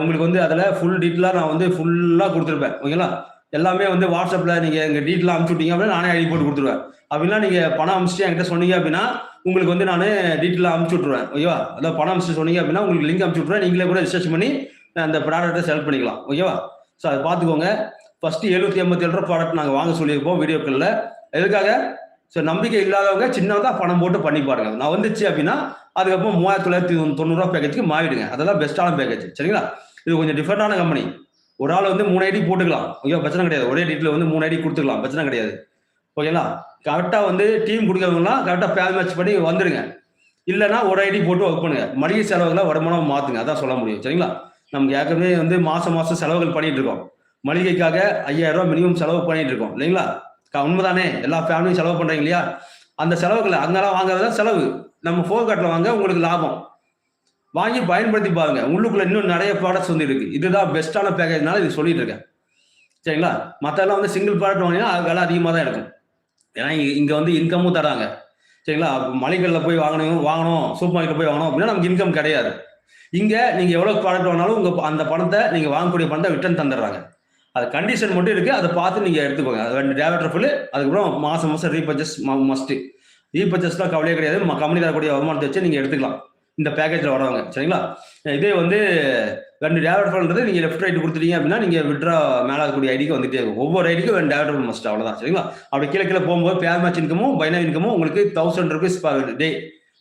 உங்களுக்கு வந்து அதில் ஃபுல் டீட்டெயிலாக நான் வந்து ஃபுல்லாக கொடுத்துருப்பேன். ஓகேங்களா? எல்லாமே வந்து வாட்ஸ்அப்பில் நீங்கள் எங்கள் டீட்டெயிலாக அனுப்பிச்சு விட்டீங்க அப்படின்னா நானே ஐடி போட்டு கொடுத்துருவேன். அப்படின்னா நீங்கள் பணம் அனுப்பிச்சிட்டு என்கிட்ட சொன்னீங்க அப்படின்னா உங்களுக்கு வந்து நான் டீட்டெயில் அனுப்பிச்சு விட்ருவேன் ஓகேவா அதான் பணம் அனுப்பிச்சு சொன்னீங்க அப்படின்னா உங்களுக்கு லிங்க் அனுப்பிச்சு விட்ருவேன் நீங்களே கூட ரிசர்ச் பண்ணி அந்த ப்ராடக்ட்டை செலக்ட் பண்ணிக்கலாம். ஓகேவா ஸோ அதை பார்த்துக்கோங்க. ஃபஸ்ட்டு எழுநூத்தி ஐம்பத்தி ஏழு ரூபா ப்ராடக்ட் நாங்கள் வாங்க சொல்லியிருப்போம் வீடியோக்களில். எதுக்காக? ஸோ நம்பிக்கை இல்லாதவங்க சின்னதாக பணம் போட்டு பண்ணி பாருங்க. நான் வந்துச்சு அப்படின்னா அதுக்கப்புறம் மூவாயிரத்தி தொள்ளாயிரத்தி தொண்ணூறுரூவா பேக்கேஜ்க்கு மாறிடுங்க. அதெல்லாம் பெஸ்ட்டான பேக்கேஜ் சரிங்களா? இது கொஞ்சம் டிஃப்ரெண்டான கம்பெனி ஒரு ஆள் வந்து மூணு ஐடி போட்டுக்கலாம். ஓகே பிரச்சனை கிடையாது. ஒரே டீட்டில் வந்து மூணு ஐடி கொடுத்துக்கலாம். பிரச்சனை கிடையாது. ஓகேங்களா? கரெக்டாக வந்து டீம் கொடுக்கறவங்கலாம் கரெக்டாக பேர் மேட்ச் பண்ணி வந்துடுங்க இல்லைன்னா ஒரு ஐடி போட்டு ஒர்க் பண்ணுங்க. மளிகை செலவுகளை வருமானம் மாற்றுங்க அதான் சொல்ல முடியும். சரிங்களா? நமக்கு ஏற்கனவே வந்து மாதம் மாதம் செலவுகள் பண்ணிட்டு இருக்கோம். மளிகைக்காக ஐயாயிரம் மினிமம் செலவு பண்ணிட்டு இருக்கோம். இல்லைங்களா? க- உண்மைதானே? எல்லா ஃபேமிலியும் செலவு பண்ணுறீங்க இல்லையா? அந்த செலவுகளை அங்கெல்லாம் தான் செலவு. நம்ம ஃபோர் கார்ட்டில் வாங்க உங்களுக்கு லாபம். வாங்கி பயன்படுத்தி பாருங்க. உள்ளுக்குள்ள இன்னும் நிறைய ப்ராடக்ட்ஸ் வந்து இருக்கு. இதுதான் பெஸ்ட்டான பேக்கேஜ்னால இது சொல்லிட்டு இருக்கேன். சரிங்களா? மற்றெல்லாம் வந்து சிங்கிள் ப்ராடக்ட் வாங்கினா அது விலை அதிகமாக தான் இருக்கும். ஏன்னா இங்கே வந்து இன்கமும் தராங்க. சரிங்களா? மளிகளில் மளிகைகளில் போய் வாங்கணும் வாங்கணும் சூப்பர் மார்க்கெட் போய் வாங்கணும் அப்படின்னா நமக்கு இன்கம் கிடையாது. இங்கே நீங்கள் எவ்வளோ ப்ராடக்ட் வாங்கினாலும் உங்கள் அந்த பணத்தை நீங்கள் வாங்கக்கூடிய பணத்தை ரிட்டர்ன் தந்துடுறாங்க. அது கண்டிஷன் மட்டும் இருக்குது அதை பார்த்து நீங்கள் எடுத்துக்கோங்க. அது ரெண்டு டேவலர் ஃபுல்லு அதுக்கப்புறம் மாதம் மாதம் ரீபர்ச்சஸ் மஸ்ட்டு ரீபர்ச்சஸ்லாம் கவலையே கிடையாது. கம்பெனி தரக்கூடிய வருமானத்தை வச்சு நீங்கள் எடுத்துக்கலாம். இந்த பேக்கேஜில் வரவங்க. சரிங்களா? இதே வந்து ரெண்டு டேவலர் ஃபுல்ன்றது நீங்கள் லெஃப்ட் ரைட் கொடுத்துட்டீங்க அப்படின்னா நீங்கள் விட்ரா மேலே இருக்கக்கூடிய ஐடிக்கு வந்துட்டே இருக்கும். ஒவ்வொரு ஐடிக்கும் ரெண்டு டேவலப் ஃபுல் மஸ்ட் அவ்வளோதான் சரிங்களா? அப்படி கீழே கீழே போகும்போது பேர் மேட்ச் இன்கமும் பைனா இன்கமும் உங்களுக்கு தௌசண்ட் ருபீஸ் பர் டே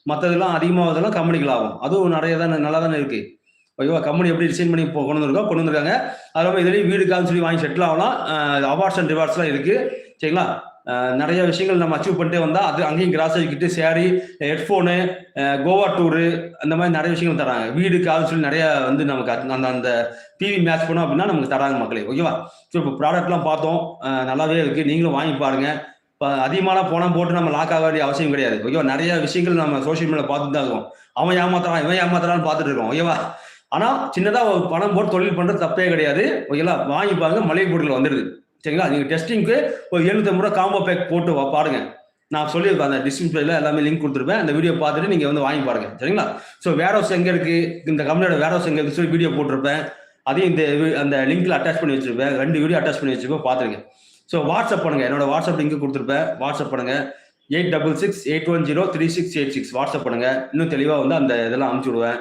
மற்றதெல்லாம் அதிகமாகதெல்லாம் கம்பெனிகள் ஆகும் அதுவும் நிறைய தானே நல்லா தானே இருக்குது ஓகேவா கம்பெனி எப்படி டிசைன் பண்ணி கொண்டு வந்திருக்கோம் கொண்டு வந்திருக்காங்க. அது இல்லாமல் இதுலேயும் வீடு கால் சொல்லி வாங்கி செட்டில் ஆகலாம். அவார்ட்ஸ் அண்ட் ரிவார்ட்ஸ்லாம் இருக்குது சரிங்களா? நிறைய விஷயங்கள் நம்ம அச்சீவ் பண்ணிட்டே வந்தால் அது அங்கேயும் கிராஸ் ஆகிக்கிட்டு சேரீ ஹெட்ஃபோனு கோவா டூரு அந்த மாதிரி நிறைய விஷயங்கள் தராங்க. வீடு கால் சொல்லி நிறைய வந்து நமக்கு அந்த அந்த டிவி மேட்ச் பண்ணோம் அப்படின்னா நமக்கு தராங்க மக்களே. ஓகேவா ஸோ இப்போ ப்ராடக்ட்லாம் பார்த்தோம். நல்லாவே இருக்குது நீங்களும் வாங்கி பாருங்க. இப்போ அதிகமான பணம் போட்டு நம்ம லாக் ஆக வேண்டிய அவசியம் கிடையாது. ஓகேவா நிறைய விஷயங்கள் நம்ம சோஷியல் மீடியா பார்த்துட்டு தான் இருக்கோம். அவன் ஏமாத்துறான் இவன் ஏமாத்துறான்னு பார்த்துட்டு இருக்கோம். ஓகேவா ஆனால் சின்னதாக பணம் போட்டு தொழில் பண்ணுறது தப்பே கிடையாது. ஓகேங்களா வாங்கி பாருங்க மளிகை பொருட்கள் வந்துடுது சரிங்களா? நீங்கள் டெஸ்டிங்க்கு ஒரு எழுபத்தம்பது ரூபா காம்போ பேக் போட்டு பாருங்க. நான் சொல்லியிருப்பேன் அந்த டிஸ்கிரிப்ஷனில் எல்லாமே லிங்க் கொடுத்துருப்பேன். அந்த வீடியோ பார்த்துட்டு நீங்கள் வந்து வாங்கி பாருங்க சரிங்களா? ஸோ வேர் ஹவுஸ் எங்கே இருக்கு? இந்த கம்பெனியோட வேர் ஹவுஸ் எங்கே இருக்கு சொல்லி வீடியோ போட்டிருப்பேன். அதையும் இந்த அந்த லிங்க்ல அட்டாச் பண்ணி வச்சிருப்பேன். ரெண்டு வீடியோ அட்டாச் பண்ணி வச்சிருப்பேன் பார்த்துருங்க. ஸோ வாட்ஸ்அப் பண்ணுங்க. என்னோட வாட்ஸ்அப் லிங்க் கொடுத்துருப்பேன். வாட்ஸ்அப் பண்ணுங்க. Eight double six eight one zero three six eight six WhatsApp பண்ணுங்க. இன்னும் தெளிவாக வந்து அந்த இதெல்லாம் அனுப்பிச்சு விடுவேன்.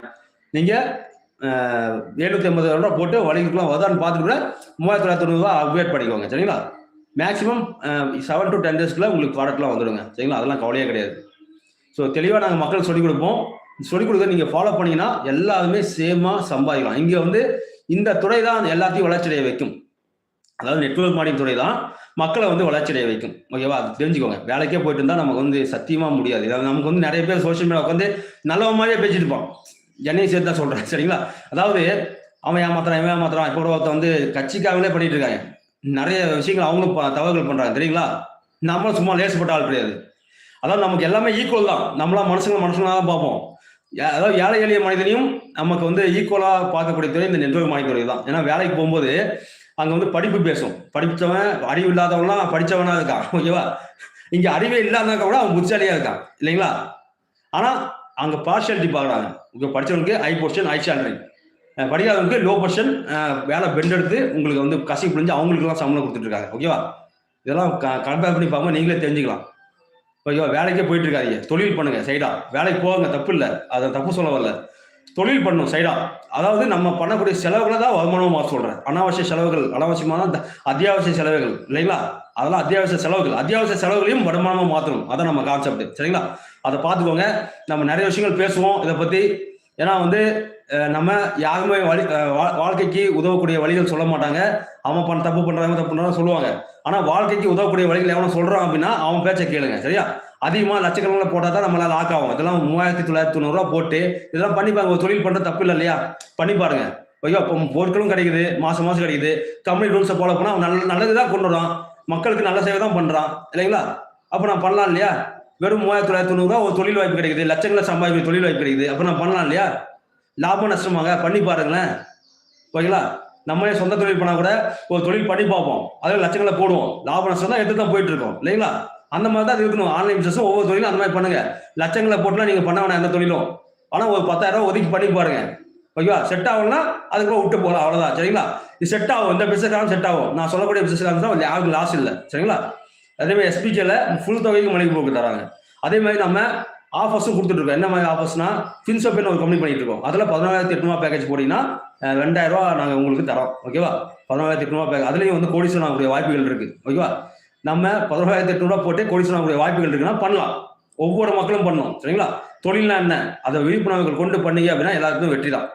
நீங்கள் எழுநூத்தி ஐம்பது ரூபா போட்டு வணிகத்துக்குலாம் வருதான்னு பார்த்துட்டு கூட மூவாயிரத்தி தொள்ளாயிரத்தி தொண்ணூறுவா அப்டேட் பண்ணிக்கோங்க சரிங்களா? மேக்ஸிமம் செவன் டு டென் டேஸ்க்குள்ள உங்களுக்கு ப்ராடக்ட்லாம் வந்துடுங்க சரிங்களா? அதெல்லாம் கவலையே கிடையாது. ஸோ தெளிவாக நாங்கள் மக்களுக்கு சொல்லிக் கொடுப்போம். சொல்லிக் கொடுக்க நீங்கள் ஃபாலோ பண்ணீங்கன்னா எல்லாருமே சேமாக சம்பாதிக்கலாம். இங்கே வந்து இந்த துறை தான் எல்லாத்தையும் வளர்ச்சியடைய வைக்கும். அதாவது நெட்வொர்க் மார்க்கெட்டிங் துறை தான் மக்களை வந்து வளர்ச்சியடைய வைக்கும். ஓகேவா அது தெரிஞ்சுக்கோங்க. வேலைக்கே போயிட்டு இருந்தால் நமக்கு வந்து சத்தியமாக முடியாது. நமக்கு வந்து நிறைய பேர் சோஷியல் மீடியா உட்காந்து நல்ல மாதிரியே பேசிட்டு இருப்பான் என்னையும் சேர்த்து தான் சொல்கிறேன் சரிங்களா? அதாவது அவன் ஏமாத்துறான் இவன் ஏமாத்துறான் இப்போ ஒருத்த ஒருத்தன் வந்து கட்சிக்காகவே பண்ணிட்டு இருக்காங்க. நிறைய விஷயங்கள் அவங்களும் ப- தவறுகள் பண்ணுறாங்க தெரியுங்களா? நம்மளும் சும்மா லேசுப்பட்ட ஆள் கிடையாது. அதாவது நமக்கு எல்லாமே ஈக்குவல் தான். நம்மளா மனுஷங்க மனுஷங்களாக தான் பார்ப்போம். ஏ- அதாவது ஏழை எளிய மனிதனையும் நமக்கு வந்து ஈக்குவலாக பார்க்கக்கூடிய துறை இந்த நெட்வொர்க் மார்க்கெட்டிங் தான். ஏன்னா வேலைக்கு போகும்போது அங்கே வந்து படிப்பு பேசும். படித்தவன் அறிவு இல்லாதவன்லாம் படிச்சவனா இருக்கான் ஓகேவா? இங்கே அறிவே இல்லாதவங்க கூட அவன் புத்திசாலியாக இருக்கான் இல்லைங்களா? ஆனால் அங்கே பார்ஷியாலிட்டி பார்க்குறாங்க இங்க படிச்சவனுக்கு ஹை பொசிஷன் ஹை சேலரி படிக்காதவனுக்கு லோ பொசிஷன் வேலை பெண்ட் எடுத்து உங்களுக்கு வந்து கசி புரிஞ்சு அவங்களுக்குலாம் சம்பளம் கொடுத்துட்ருக்காங்க ஓகேவா இதெல்லாம் கம்பேர் பண்ணி பார்க்கும்போது நீங்களே தெரிஞ்சுக்கலாம். ஓகேவா வேலைக்கே போயிட்டு இருக்காதீங்க தொழில் பண்ணுங்க சைடா வேலைக்கு போங்க தப்பு இல்லை. அதை தப்பு சொல்ல வரல. தொழில் பண்ணும் சைடா அதாவது நம்ம பண்ணக்கூடிய செலவுகளை தான் வருமானமாக சொல்றேன். அனாவசிய செலவுகள் அனாவசியமான த- அத்தியாவசிய செலவுகள் இல்லைங்களா? அதெல்லாம் அத்தியாவசிய செலவுகள். அத்தியாவசிய செலவுகளையும் வருமானமாக மாற்றணும். அதான் நம்ம கான்செப்ட் சரிங்களா? அதை பார்த்துக்கோங்க. நம்ம நிறைய விஷயங்கள் பேசுவோம். இதை பற்றி ஏன்னா வந்து நம்ம யாருமே வழி வா- வாழ்க்கைக்கு உதவக்கூடிய வழிகள் சொல்ல மாட்டாங்க. அவன் பண்ண தப்பு பண்றாங்க தப்பு பண்றாங்க சொல்லுவாங்க. ஆனா வாழ்க்கைக்கு உதவக்கூடிய வழிகள் எவனை சொல்றான் அப்படின்னா அவன் பேச்சை கேளுங்க. சரியா? அதிகமா லட்சக்கணக்கில் போட்டா தான் நம்மளால லாக் ஆகும். இதெல்லாம் மூவாயிரத்தி தொள்ளாயிரத்தி தொண்ணூறுரூவா போட்டு இதெல்லாம் பண்ணி பாருங்க. ஒரு தொழில் பண்ற தப்பு இல்லை இல்லையா? பண்ணி பாருங்க. ஐயோ அப்போ பொருட்களும் கிடைக்குது. மாசம் மாசம் கிடைக்குது. கம்பெனி ரூல்ஸை ஃபாலோ பண்ணா அவன் நல்ல நல்லது தான் கொண்டு வரான். மக்களுக்கு நல்ல சேவை தான் பண்றான். இல்லைங்களா? அப்போ நான் பண்ணலாம் இல்லையா? வெறும் மூவாயிரத்தி தொள்ளாயிரத்தி தொண்ணூறுரூவா ஒரு தொழில் வாய்ப்பு கிடைக்குது. லட்சங்களை சம்பாதிக்கிற தொழில் வாய்ப்பு கிடைக்குது. அப்போ நான் பண்ணலாம் இல்லையா? லாபம் நஷ்டமாக பண்ணி பாருங்களேன். ஓகேங்களா? நம்மளே சொந்த தொழில் பண்ணால் கூட ஒரு தொழில் பண்ணி பார்ப்போம். அதில் லட்சங்களை போடுவோம். லாப நஷ்டம் தான் எடுத்து தான் போயிட்டு இருக்கோம். இல்லைங்களா? அந்த மாதிரி தான் அது இருக்கணும். ஆன்லைன் பிசினஸும் ஒவ்வொரு தொழிலும் அந்த மாதிரி பண்ணுங்க. லட்சங்களை போட்டுலாம் நீங்க பண்ண வேணாம் எந்த தொழிலும். ஆனால் ஒரு பத்தாயிரம் ரூபாய் ஒதுக்கி பண்ணி பாருங்க. ஓகேவா? செட் ஆகணும்னா அதுக்குள்ள விட்டு போகலாம். அவ்வளோதான் சரிங்களா? இது செட் ஆகும். இந்த பிசினஸ் செட் ஆகும். நான் சொல்லக்கூடிய பிசினஸ் தான் யாருக்கும் லாஸ் இல்லை. சரிங்களா? அதே மாதிரி எஸ்பிஜியில் ஃபுல் தொகைக்கு மளிகை போக்கு தராங்க. அதே மாதிரி நம்ம ஆஃபர்ஸும் கொடுத்துட்டு இருக்கோம். என்ன மாதிரி ஆஃபர்ஸ்னா ஃபின்சோப்பின்னு ஒரு கம்பெனி பண்ணிட்டு இருக்கோம். அதில் பதினாலாயிரத்தி எட்நூறுவா பேக்கேஜ் போட்டிங்கன்னா ரெண்டாயிரம் ரூபா நாங்கள் உங்களுக்கு தரோம். ஓகேவா பதினாலாயிரத்தி எட்நூறுவா பேக் அதுலேயும் வந்து கோடீஸ்வரன் ஆகக்கூடிய வாய்ப்புகள் இருக்கு. ஓகேவா நம்ம பதினாலாயிரத்தி எட்நூறுவா போட்டு கோடீஸ்வரன் ஆகக்கூடிய வாய்ப்புகள் இருக்குன்னா பண்ணலாம். ஒவ்வொரு மக்களும் பண்ணணும் சரிங்களா? தொழில்னா என்ன? அதை விழிப்புணர்வுகள் கொண்டு பண்ணீங்க அப்படின்னா எல்லாருக்கும் வெற்றி தான்.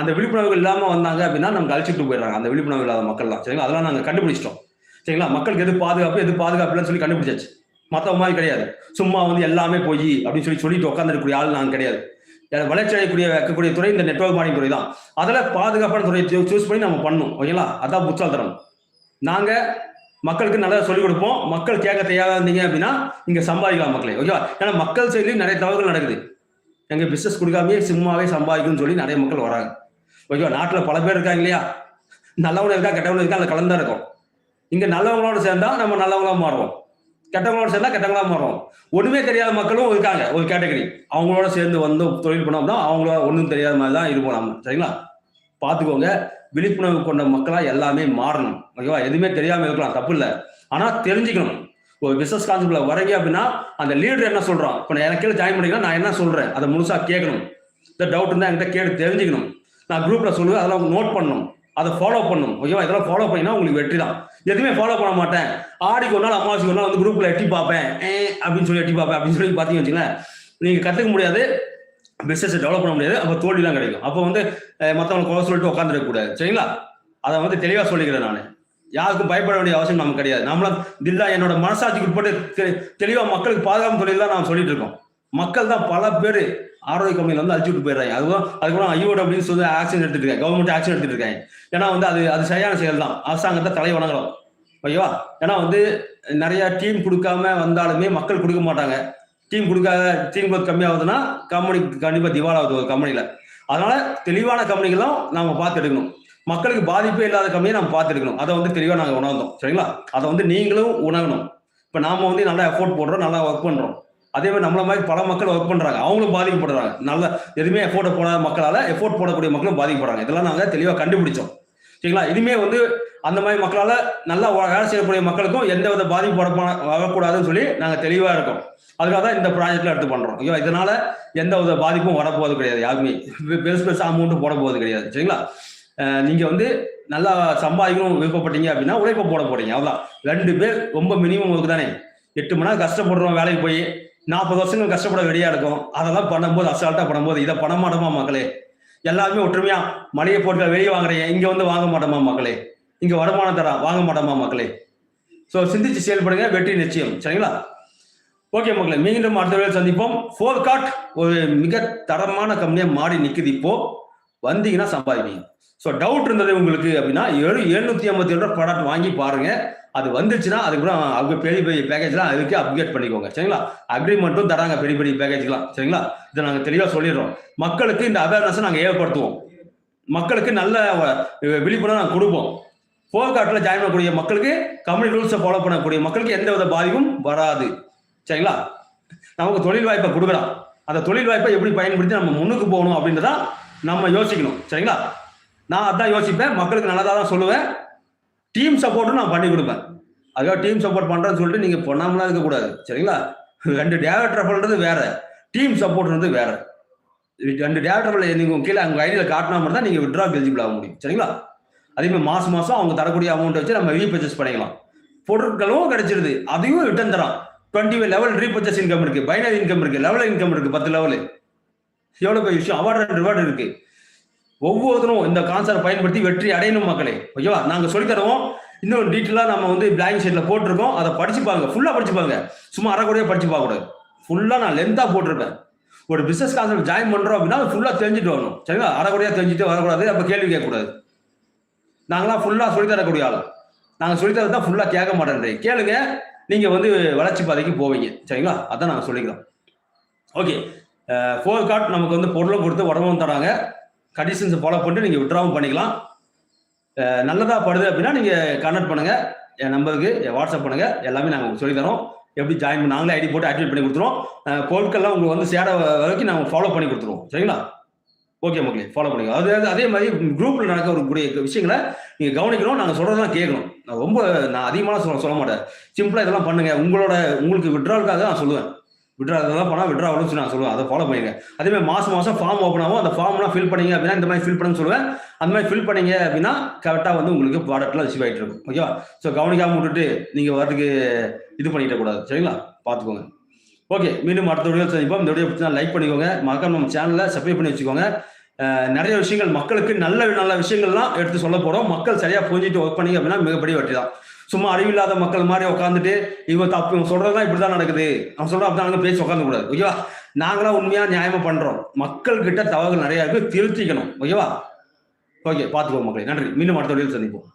அந்த விழிப்புணர்வுகள் இல்லாமல் வந்தாங்க அப்படின்னா நமக்கு அழிச்சிட்டு போயிடுறாங்க. அந்த விழிப்புணர்வு இல்லாத மக்கள்லாம். சரிங்களா? அதெல்லாம் நாங்கள் கண்டுபிடிச்சிட்டோம். சரிங்களா? மக்களுக்கு எது பாதுகாப்பு எது பாதுகாப்புன்னு சொல்லி கண்டுபிடிச்சாச்சு. மற்ற மாதிரி கிடையாது. சும்மா வந்து எல்லாமே போய் அப்படின்னு சொல்லி சொல்லிட்டு உட்காந்துருக்கக்கூடிய ஆள் நாங்கள் கிடையாது. வளர்ச்சி அடையக்கூடிய வைக்கக்கூடிய துறை இந்த நெட்வொர்க் மார்க்கெட்டிங் துறை தான். அதில் பாதுகாப்பான துறையை சூஸ் பண்ணி நம்ம பண்ணணும். ஓகேங்களா? அதான் புத்தால்தரம் நாங்கள் மக்களுக்கு நல்லா சொல்லிக் கொடுப்போம். மக்கள் கேட்க தயாராக இருந்தீங்க அப்படின்னா இங்கே சம்பாதிக்கலாம் மக்களே. ஓகேவா? ஏன்னா மக்கள் சைட்லையும் நிறைய தவறுகள் நடக்குது. எங்கள் பிஸ்னஸ் கொடுக்காமயே சும்மாவே சம்பாதிக்கணும்னு சொல்லி நிறைய மக்கள் வராங்க. ஓகேவா? நாட்டில் பல பேர் இருக்காங்க இல்லையா? நல்லவனும் இருக்கா கெட்டவனும் இருக்கா? அதில் கலந்தா இருக்கும். இங்க நல்லவங்களோட சேர்ந்தா நம்ம நல்லவங்களா மாறுவோம். கெட்டவங்களோட சேர்ந்தா கெட்டவங்களா மாறுவோம். ஒண்ணுமே தெரியாத மக்களும் இருக்காங்க ஒரு கேட்டகரி அவங்களோட சேர்ந்து வந்து தொழில் பண்ணோம்னா அவங்களோட ஒன்றும் தெரியாத மாதிரி தான் இருப்போம் நம்ம சரிங்களா? பார்த்துக்கோங்க விழிப்புணர்வு கொண்ட மக்களா எல்லாமே மாறணும். ஓகேவா? எதுவுமே தெரியாம இருக்கலாம் தப்பு இல்லை. ஆனா தெரிஞ்சுக்கணும். ஒரு பிசினஸ் கான்செப்ட்ல வரீங்க அப்படின்னா அந்த லீடர் என்ன சொல்றான்? இப்போ நான் எனக்கு ஜாயின் பண்ணிக்கலாம் நான் என்ன சொல்றேன்? அதை முழுசா கேட்கணும். இந்த டவுட் இருந்தால் என்கிட்ட கேட்டு தெரிஞ்சுக்கணும். நான் குரூப்ல சொல்லுவேன் அதெல்லாம் நோட் பண்ணணும். அதை ஃபாலோ பண்ணணும். ஓகேவா? இதெல்லாம் ஃபாலோ பண்ணினா உங்களுக்கு வெற்றி தான். எதுவுமே ஃபாலோ பண்ண மாட்டேன். ஆடிக்கு ஒரு நாள் அமாவாசைக்கு ஒரு நாள் வந்து குரூப்ல எட்டி பார்ப்பேன். அப்படின்னு சொல்லி எட்டி பார்ப்பேன். அப்படின்னு சொல்லி பார்த்தீங்கன்னு வச்சுங்களேன் நீங்க கத்துக்க முடியாது. பிசினஸ் டெவலப் பண்ண முடியாது. அப்போ தோல்வி தான் கிடைக்கும். அப்போ வந்து மற்றவங்க குறை சொல்லிட்டு உட்காந்துருக்க கூடாது. சரிங்களா? அதை வந்து தெளிவா சொல்லிக்கிறேன் நான். யாருக்கும் பயப்பட வேண்டிய அவசியம் நமக்கு கிடையாது. நம்மளும் தில்லா என்னோட மனசாட்சிக்கு உட்பட்டு தெ- தெளிவா மக்களுக்கு பாதுகாப்பு தொழில் தான் நான் சொல்லிட்டு இருக்கோம். மக்கள் தான் பல பேர் ஆரோக்கிய கம்பெனில வந்து அழிச்சு விட்டு போயிடுறாங்க. அதுவும் அதுக்கப்புறம் ஐயோட அப்படின்னு சொல்லி ஆக்ஷன் எடுத்துட்டு இருக்காங்க. கவர்மெண்ட் ஆக்ஷன் எடுத்துட்டு இருக்காங்க. ஏன்னா வந்து அது அது சரியான செயல் தான். அரசாங்கத்தை தலை வணங்கலாம் ஓகேவா? ஏன்னா வந்து நிறைய டீம் கொடுக்காம வந்தாலுமே மக்கள் கொடுக்க மாட்டாங்க. டீம் கொடுக்காத டீம் growth கம்மியாகுதுன்னா கம்பெனி கண்டிப்பாக திவாலாகுது ஒரு கம்பெனியில் அதனால தெளிவான கம்பெனிகளும் நாம பார்த்து எடுக்கணும். மக்களுக்கு பாதிப்பே இல்லாத கம்பெனியை நம்ம பார்த்து எடுக்கணும். அதை வந்து தெளிவாக நாங்கள் உணர்ந்தோம். சரிங்களா? அதை வந்து நீங்களும் உணரணும். இப்போ நாம் வந்து நல்லா எஃபோர்ட் போடுறோம் நல்லா ஒர்க் பண்ணுறோம் அதே மாதிரி நம்மள மாதிரி பல மக்கள் ஒர்க் பண்றாங்க. அவங்களும் பாதிக்கப்படுறாங்க. நல்ல எதுவுமே எஃபோர்ட் போடாத மக்களால எஃபோர்ட் போடக்கூடிய மக்களும் பாதிக்கப்படுறாங்க. இதெல்லாம் நாங்கள் தெளிவாக கண்டுபிடிச்சோம். சரிங்களா? இதுமே வந்து அந்த மாதிரி மக்களால நல்லா வேலை செய்யக்கூடிய மக்களுக்கும் எந்த வித பாதிப்பு வரக்கூடாதுன்னு சொல்லி நாங்கள் தெளிவாக இருக்கோம். அதுக்காக தான் இந்த ப்ராஜெக்ட்ல எடுத்து பண்றோம். ஓகேவா? இதனால எந்த வித பாதிப்பும் வரப்போவது கிடையாது. யாருமே பெருசு பெருசு அமௌண்ட் போட போவது கிடையாது. சரிங்களா? நீங்கள் நீங்க வந்து நல்லா சம்பாதிக்கணும் விருப்பப்பட்டீங்க அப்படின்னா உழைப்ப போட போறீங்க. அவ்வளவுதான். ரெண்டு பேர் ரொம்ப மினிமம் ஒர்க் தானே. எட்டு மணி நேரம் கஷ்டப்படுறோம் வேலைக்கு போய். நாற்பது வருஷங்கள் கஷ்டப்பட வெளியா இருக்கும். அதெல்லாம் பண்ணும்போது அசால்ட்டா பண்ணும்போது இதை பண்ண மாட்டோமா மக்களே? எல்லாருமே ஒற்றுமையா மளிகை பொருட்கள் வெளியே வாங்குறீங்க இங்க வந்து வாங்க மாட்டோமா மக்களே? இங்க வருமானம் தரா வாங்க மாட்டோமா மக்களே? ஸோ சிந்திச்சு செயல்படுங்க வெற்றி நிச்சயம். சரிங்களா? ஓகே மக்களே மீண்டும் அடுத்த வேலை சந்திப்போம். ஃபோர் காட் ஒரு மிக தரமான கம்பெனியாக மாறி நிற்குது இப்போ. வந்தீங்கன்னா சம்பாதிப்பீங்க. ஸோ டவுட் இருந்தது உங்களுக்கு அப்படின்னா ஏழு எழுநூத்தி ஐம்பத்தி ஏழு ரூபா ப்ராடக்ட் வாங்கி பாருங்க. அது வந்துச்சுன்னா அதுக்கப்புறம் அவங்க பெரிய பெரிய பேக்கேஜ்லாம் அதுக்கு அப்கிரேட் பண்ணிக்கோங்க. சரிங்களா? அக்ரிமெண்ட்டும் தராங்க பெரிய பெரிய பேக்கேஜ்லாம் சரிங்களா? இதை நாங்கள் தெளிவாக சொல்லிடுறோம். மக்களுக்கு இந்த அவேர்னஸை நாங்கள் ஏற்படுத்துவோம். மக்களுக்கு நல்ல விழிப்புணர்வு நாங்கள் கொடுப்போம். ஃபோர் ஜாயின் பண்ணக்கூடிய மக்களுக்கு கம்பெனி ரூல்ஸை ஃபாலோ பண்ணக்கூடிய மக்களுக்கு எந்த வித பாதிப்பும் வராது. சரிங்களா? நமக்கு தொழில் வாய்ப்பை கொடுக்கலாம். அந்த தொழில் வாய்ப்பை எப்படி பயன்படுத்தி நம்ம முன்னுக்கு போகணும் அப்படின்றத நம்ம யோசிக்கணும். சரிங்களா? நான் அதான் யோசிப்பேன் மக்களுக்கு நல்லதாக தான் சொல்லுவேன். டீம் சப்போர்ட்டும் நான் பண்ணி கொடுப்பேன். அதுக்காக டீம் சப்போர்ட் பண்ணுறேன்னு சொல்லிட்டு நீங்கள் பண்ணாமலாம் இருக்கக்கூடாது சரிங்களா? ரெண்டு டேரக்டர் பண்ணுறது வேற. டீம் சப்போர்ட்ன்றது வேற. ரெண்டு டேரக்டர்ல நீங்கள் கீழே அவங்க ஐடியில் காட்டினா மட்டும் தான் நீங்கள் விட்ரா எலிஜிபிள் ஆக முடியும். சரிங்களா? அதே மாதிரி மாதம் அவங்க தரக்கூடிய அமௌண்ட் வச்சு நம்ம ரீபர்ச்சேஸ் பண்ணிக்கலாம். பொருட்களும் கிடைச்சிருது. அதையும் ரிட்டர்ன் தரான். டுவெண்ட்டி லெவல் ரீபர்ச்சேஸ் இன்கம் இருக்குது பைனரி இன்கம் இருக்குது லெவல் இன்கம் இருக்குது பத்து லெவலு எவ்வளோ பெரிய விஷயம்? அவார்ட் அண்ட் ரிவார்டு இருக்குது ஒவ்வொருத்தரும் இந்த கான்செப்ட் பயன்படுத்தி வெற்றி அடையணும் மக்களே. ஓகேவா? நாங்கள் சொல்லி தருவோம். இன்னும் டீட்டெயிலாக நம்ம வந்து பிளாங்க் ஷீட்டில் போட்டிருக்கோம். அதை படிச்சு பாருங்க. ஃபுல்லாக படிச்சு பாருங்க. சும்மா அரைக்கூடையே படிச்சு பார்க்கக்கூடாது. ஃபுல்லாக நான் லென்த்தாக போட்டிருப்பேன். ஒரு பிசினஸ் கான்செப்ட் ஜாயின் பண்ணுறோம் அப்படின்னா ஃபுல்லாக தெரிஞ்சுட்டு வரணும். சரிங்களா? அரைக்கூடையா தெரிஞ்சுட்டு வரக்கூடாது. அப்போ கேள்வி கேட்கக்கூடாது. நாங்களாம் ஃபுல்லாக சொல்லித்தரக்கூடிய ஆள். நாங்கள் சொல்லி தரது தான் ஃபுல்லாக கேட்க மாட்டேன் கேளுங்க. நீங்கள் வந்து வளர்ச்சி பாதைக்கு போவீங்க. சரிங்களா? அதான் நாங்கள் சொல்லிக்கிறோம். ஓகே. ஃபோர் கார்ட் நமக்கு வந்து பொருளும் கொடுத்து உடம்பும் தராங்க. கண்டிஷன்ஸை ஃபாலோ பண்ணிட்டு நீங்கள் விட்ராவும் பண்ணிக்கலாம். நல்லதாக படுது அப்படின்னா நீங்கள் கனெக்ட் பண்ணுங்கள் என் நம்பருக்கு வாட்ஸ்அப் பண்ணுங்கள் எல்லாமே நாங்கள் உங்களுக்கு தரோம் எப்படி ஜாயின் பண்ணி நாங்களே ஐடி போட்டு ஆக்டிவேட் பண்ணி கொடுத்துருவோம். அஹ் பொருட்கள்லாம் உங்களுக்கு வந்து சேர வரைக்கும் நாங்கள் ஃபாலோ பண்ணி கொடுத்துருவோம். சரிங்களா? ஓகே மக்களே ஃபாலோ பண்ணிக்கோ அது அதே மாதிரி குரூப்பில் நடக்கக்கூடிய விஷயங்களை நீங்கள் கவனிக்கணும் நாங்கள் சொல்கிறதெல்லாம் கேட்கணும். நான் ரொம்ப நான் அதிகமாக சொல்ல சொல்ல மாட்டேன். சிம்பிளாக இதெல்லாம் பண்ணுங்கள் உங்களோட உங்களுக்கு விட்ராலுக்காக தான் நான் சொல்லுவேன். விட்ரா இதெல்லாம் பண்ணால் விட்ரா சொல்லி நான் சொல்லுவேன். அதை ஃபாலோ பண்ணிடுங்க அதே மாதிரி மாதம் மாதம் ஃபார்ம் ஓப்பன் ஆகும். அந்த ஃபார்ம்லாம் ஃபில் பண்ணீங்க அப்படின்னா இந்த மாதிரி ஃபில் பண்ண சொல்லுவேன். அந்த மாதிரி ஃபில் பண்ணீங்க அப்படின்னா கரெக்டாக வந்து உங்களுக்கு ப்ராடக்ட்லாம் ரிசீவ் ஆகிட்டு இருக்கும். ஓகேவா ஸோ கவனிக்காமல் விட்டுட்டு நீங்கள் வரதுக்கு இது பண்ணிட கூடாது. சரிங்களா? பார்த்துக்கோங்க. ஓகே மீண்டும் அடுத்த வீடியோ சந்திப்போம். இந்த வீடியோ பிடிச்சா லைக் பண்ணிக்கோங்க. மறக்காம நம்ம சேனலை சப்ஸ்கிரைப் பண்ணி வச்சுக்கோங்க. நிறைய விஷயங்கள் மக்களுக்கு நல்ல நல்ல விஷயங்கள்லாம் எடுத்து சொல்ல போகிறோம் மக்கள் சரியாக புரிஞ்சுட்டு ஒர்க் பண்ணீங்க அப்படின்னா மிகப்பெரிய வெற்றி தான். சும்மா அறிவில்லாத மக்கள் மாதிரி உட்காந்துட்டு இவன் தப்பு இவன் சொல்றதுதான் இப்படிதான் நடக்குது. அவன் சொல்ற அப்படிதான் பேசி உட்காந்து கூடாது ஓகேவா நாங்களா உண்மையா நியாயமா பண்றோம். மக்கள் கிட்ட தவறுகள் நிறைய இருக்கு திருத்திக்கணும். ஓகேவா ஓகே பார்த்துக்கோ மக்களே. நன்றி. மீண்டும் அடுத்த வீடியோ சந்திப்போம்.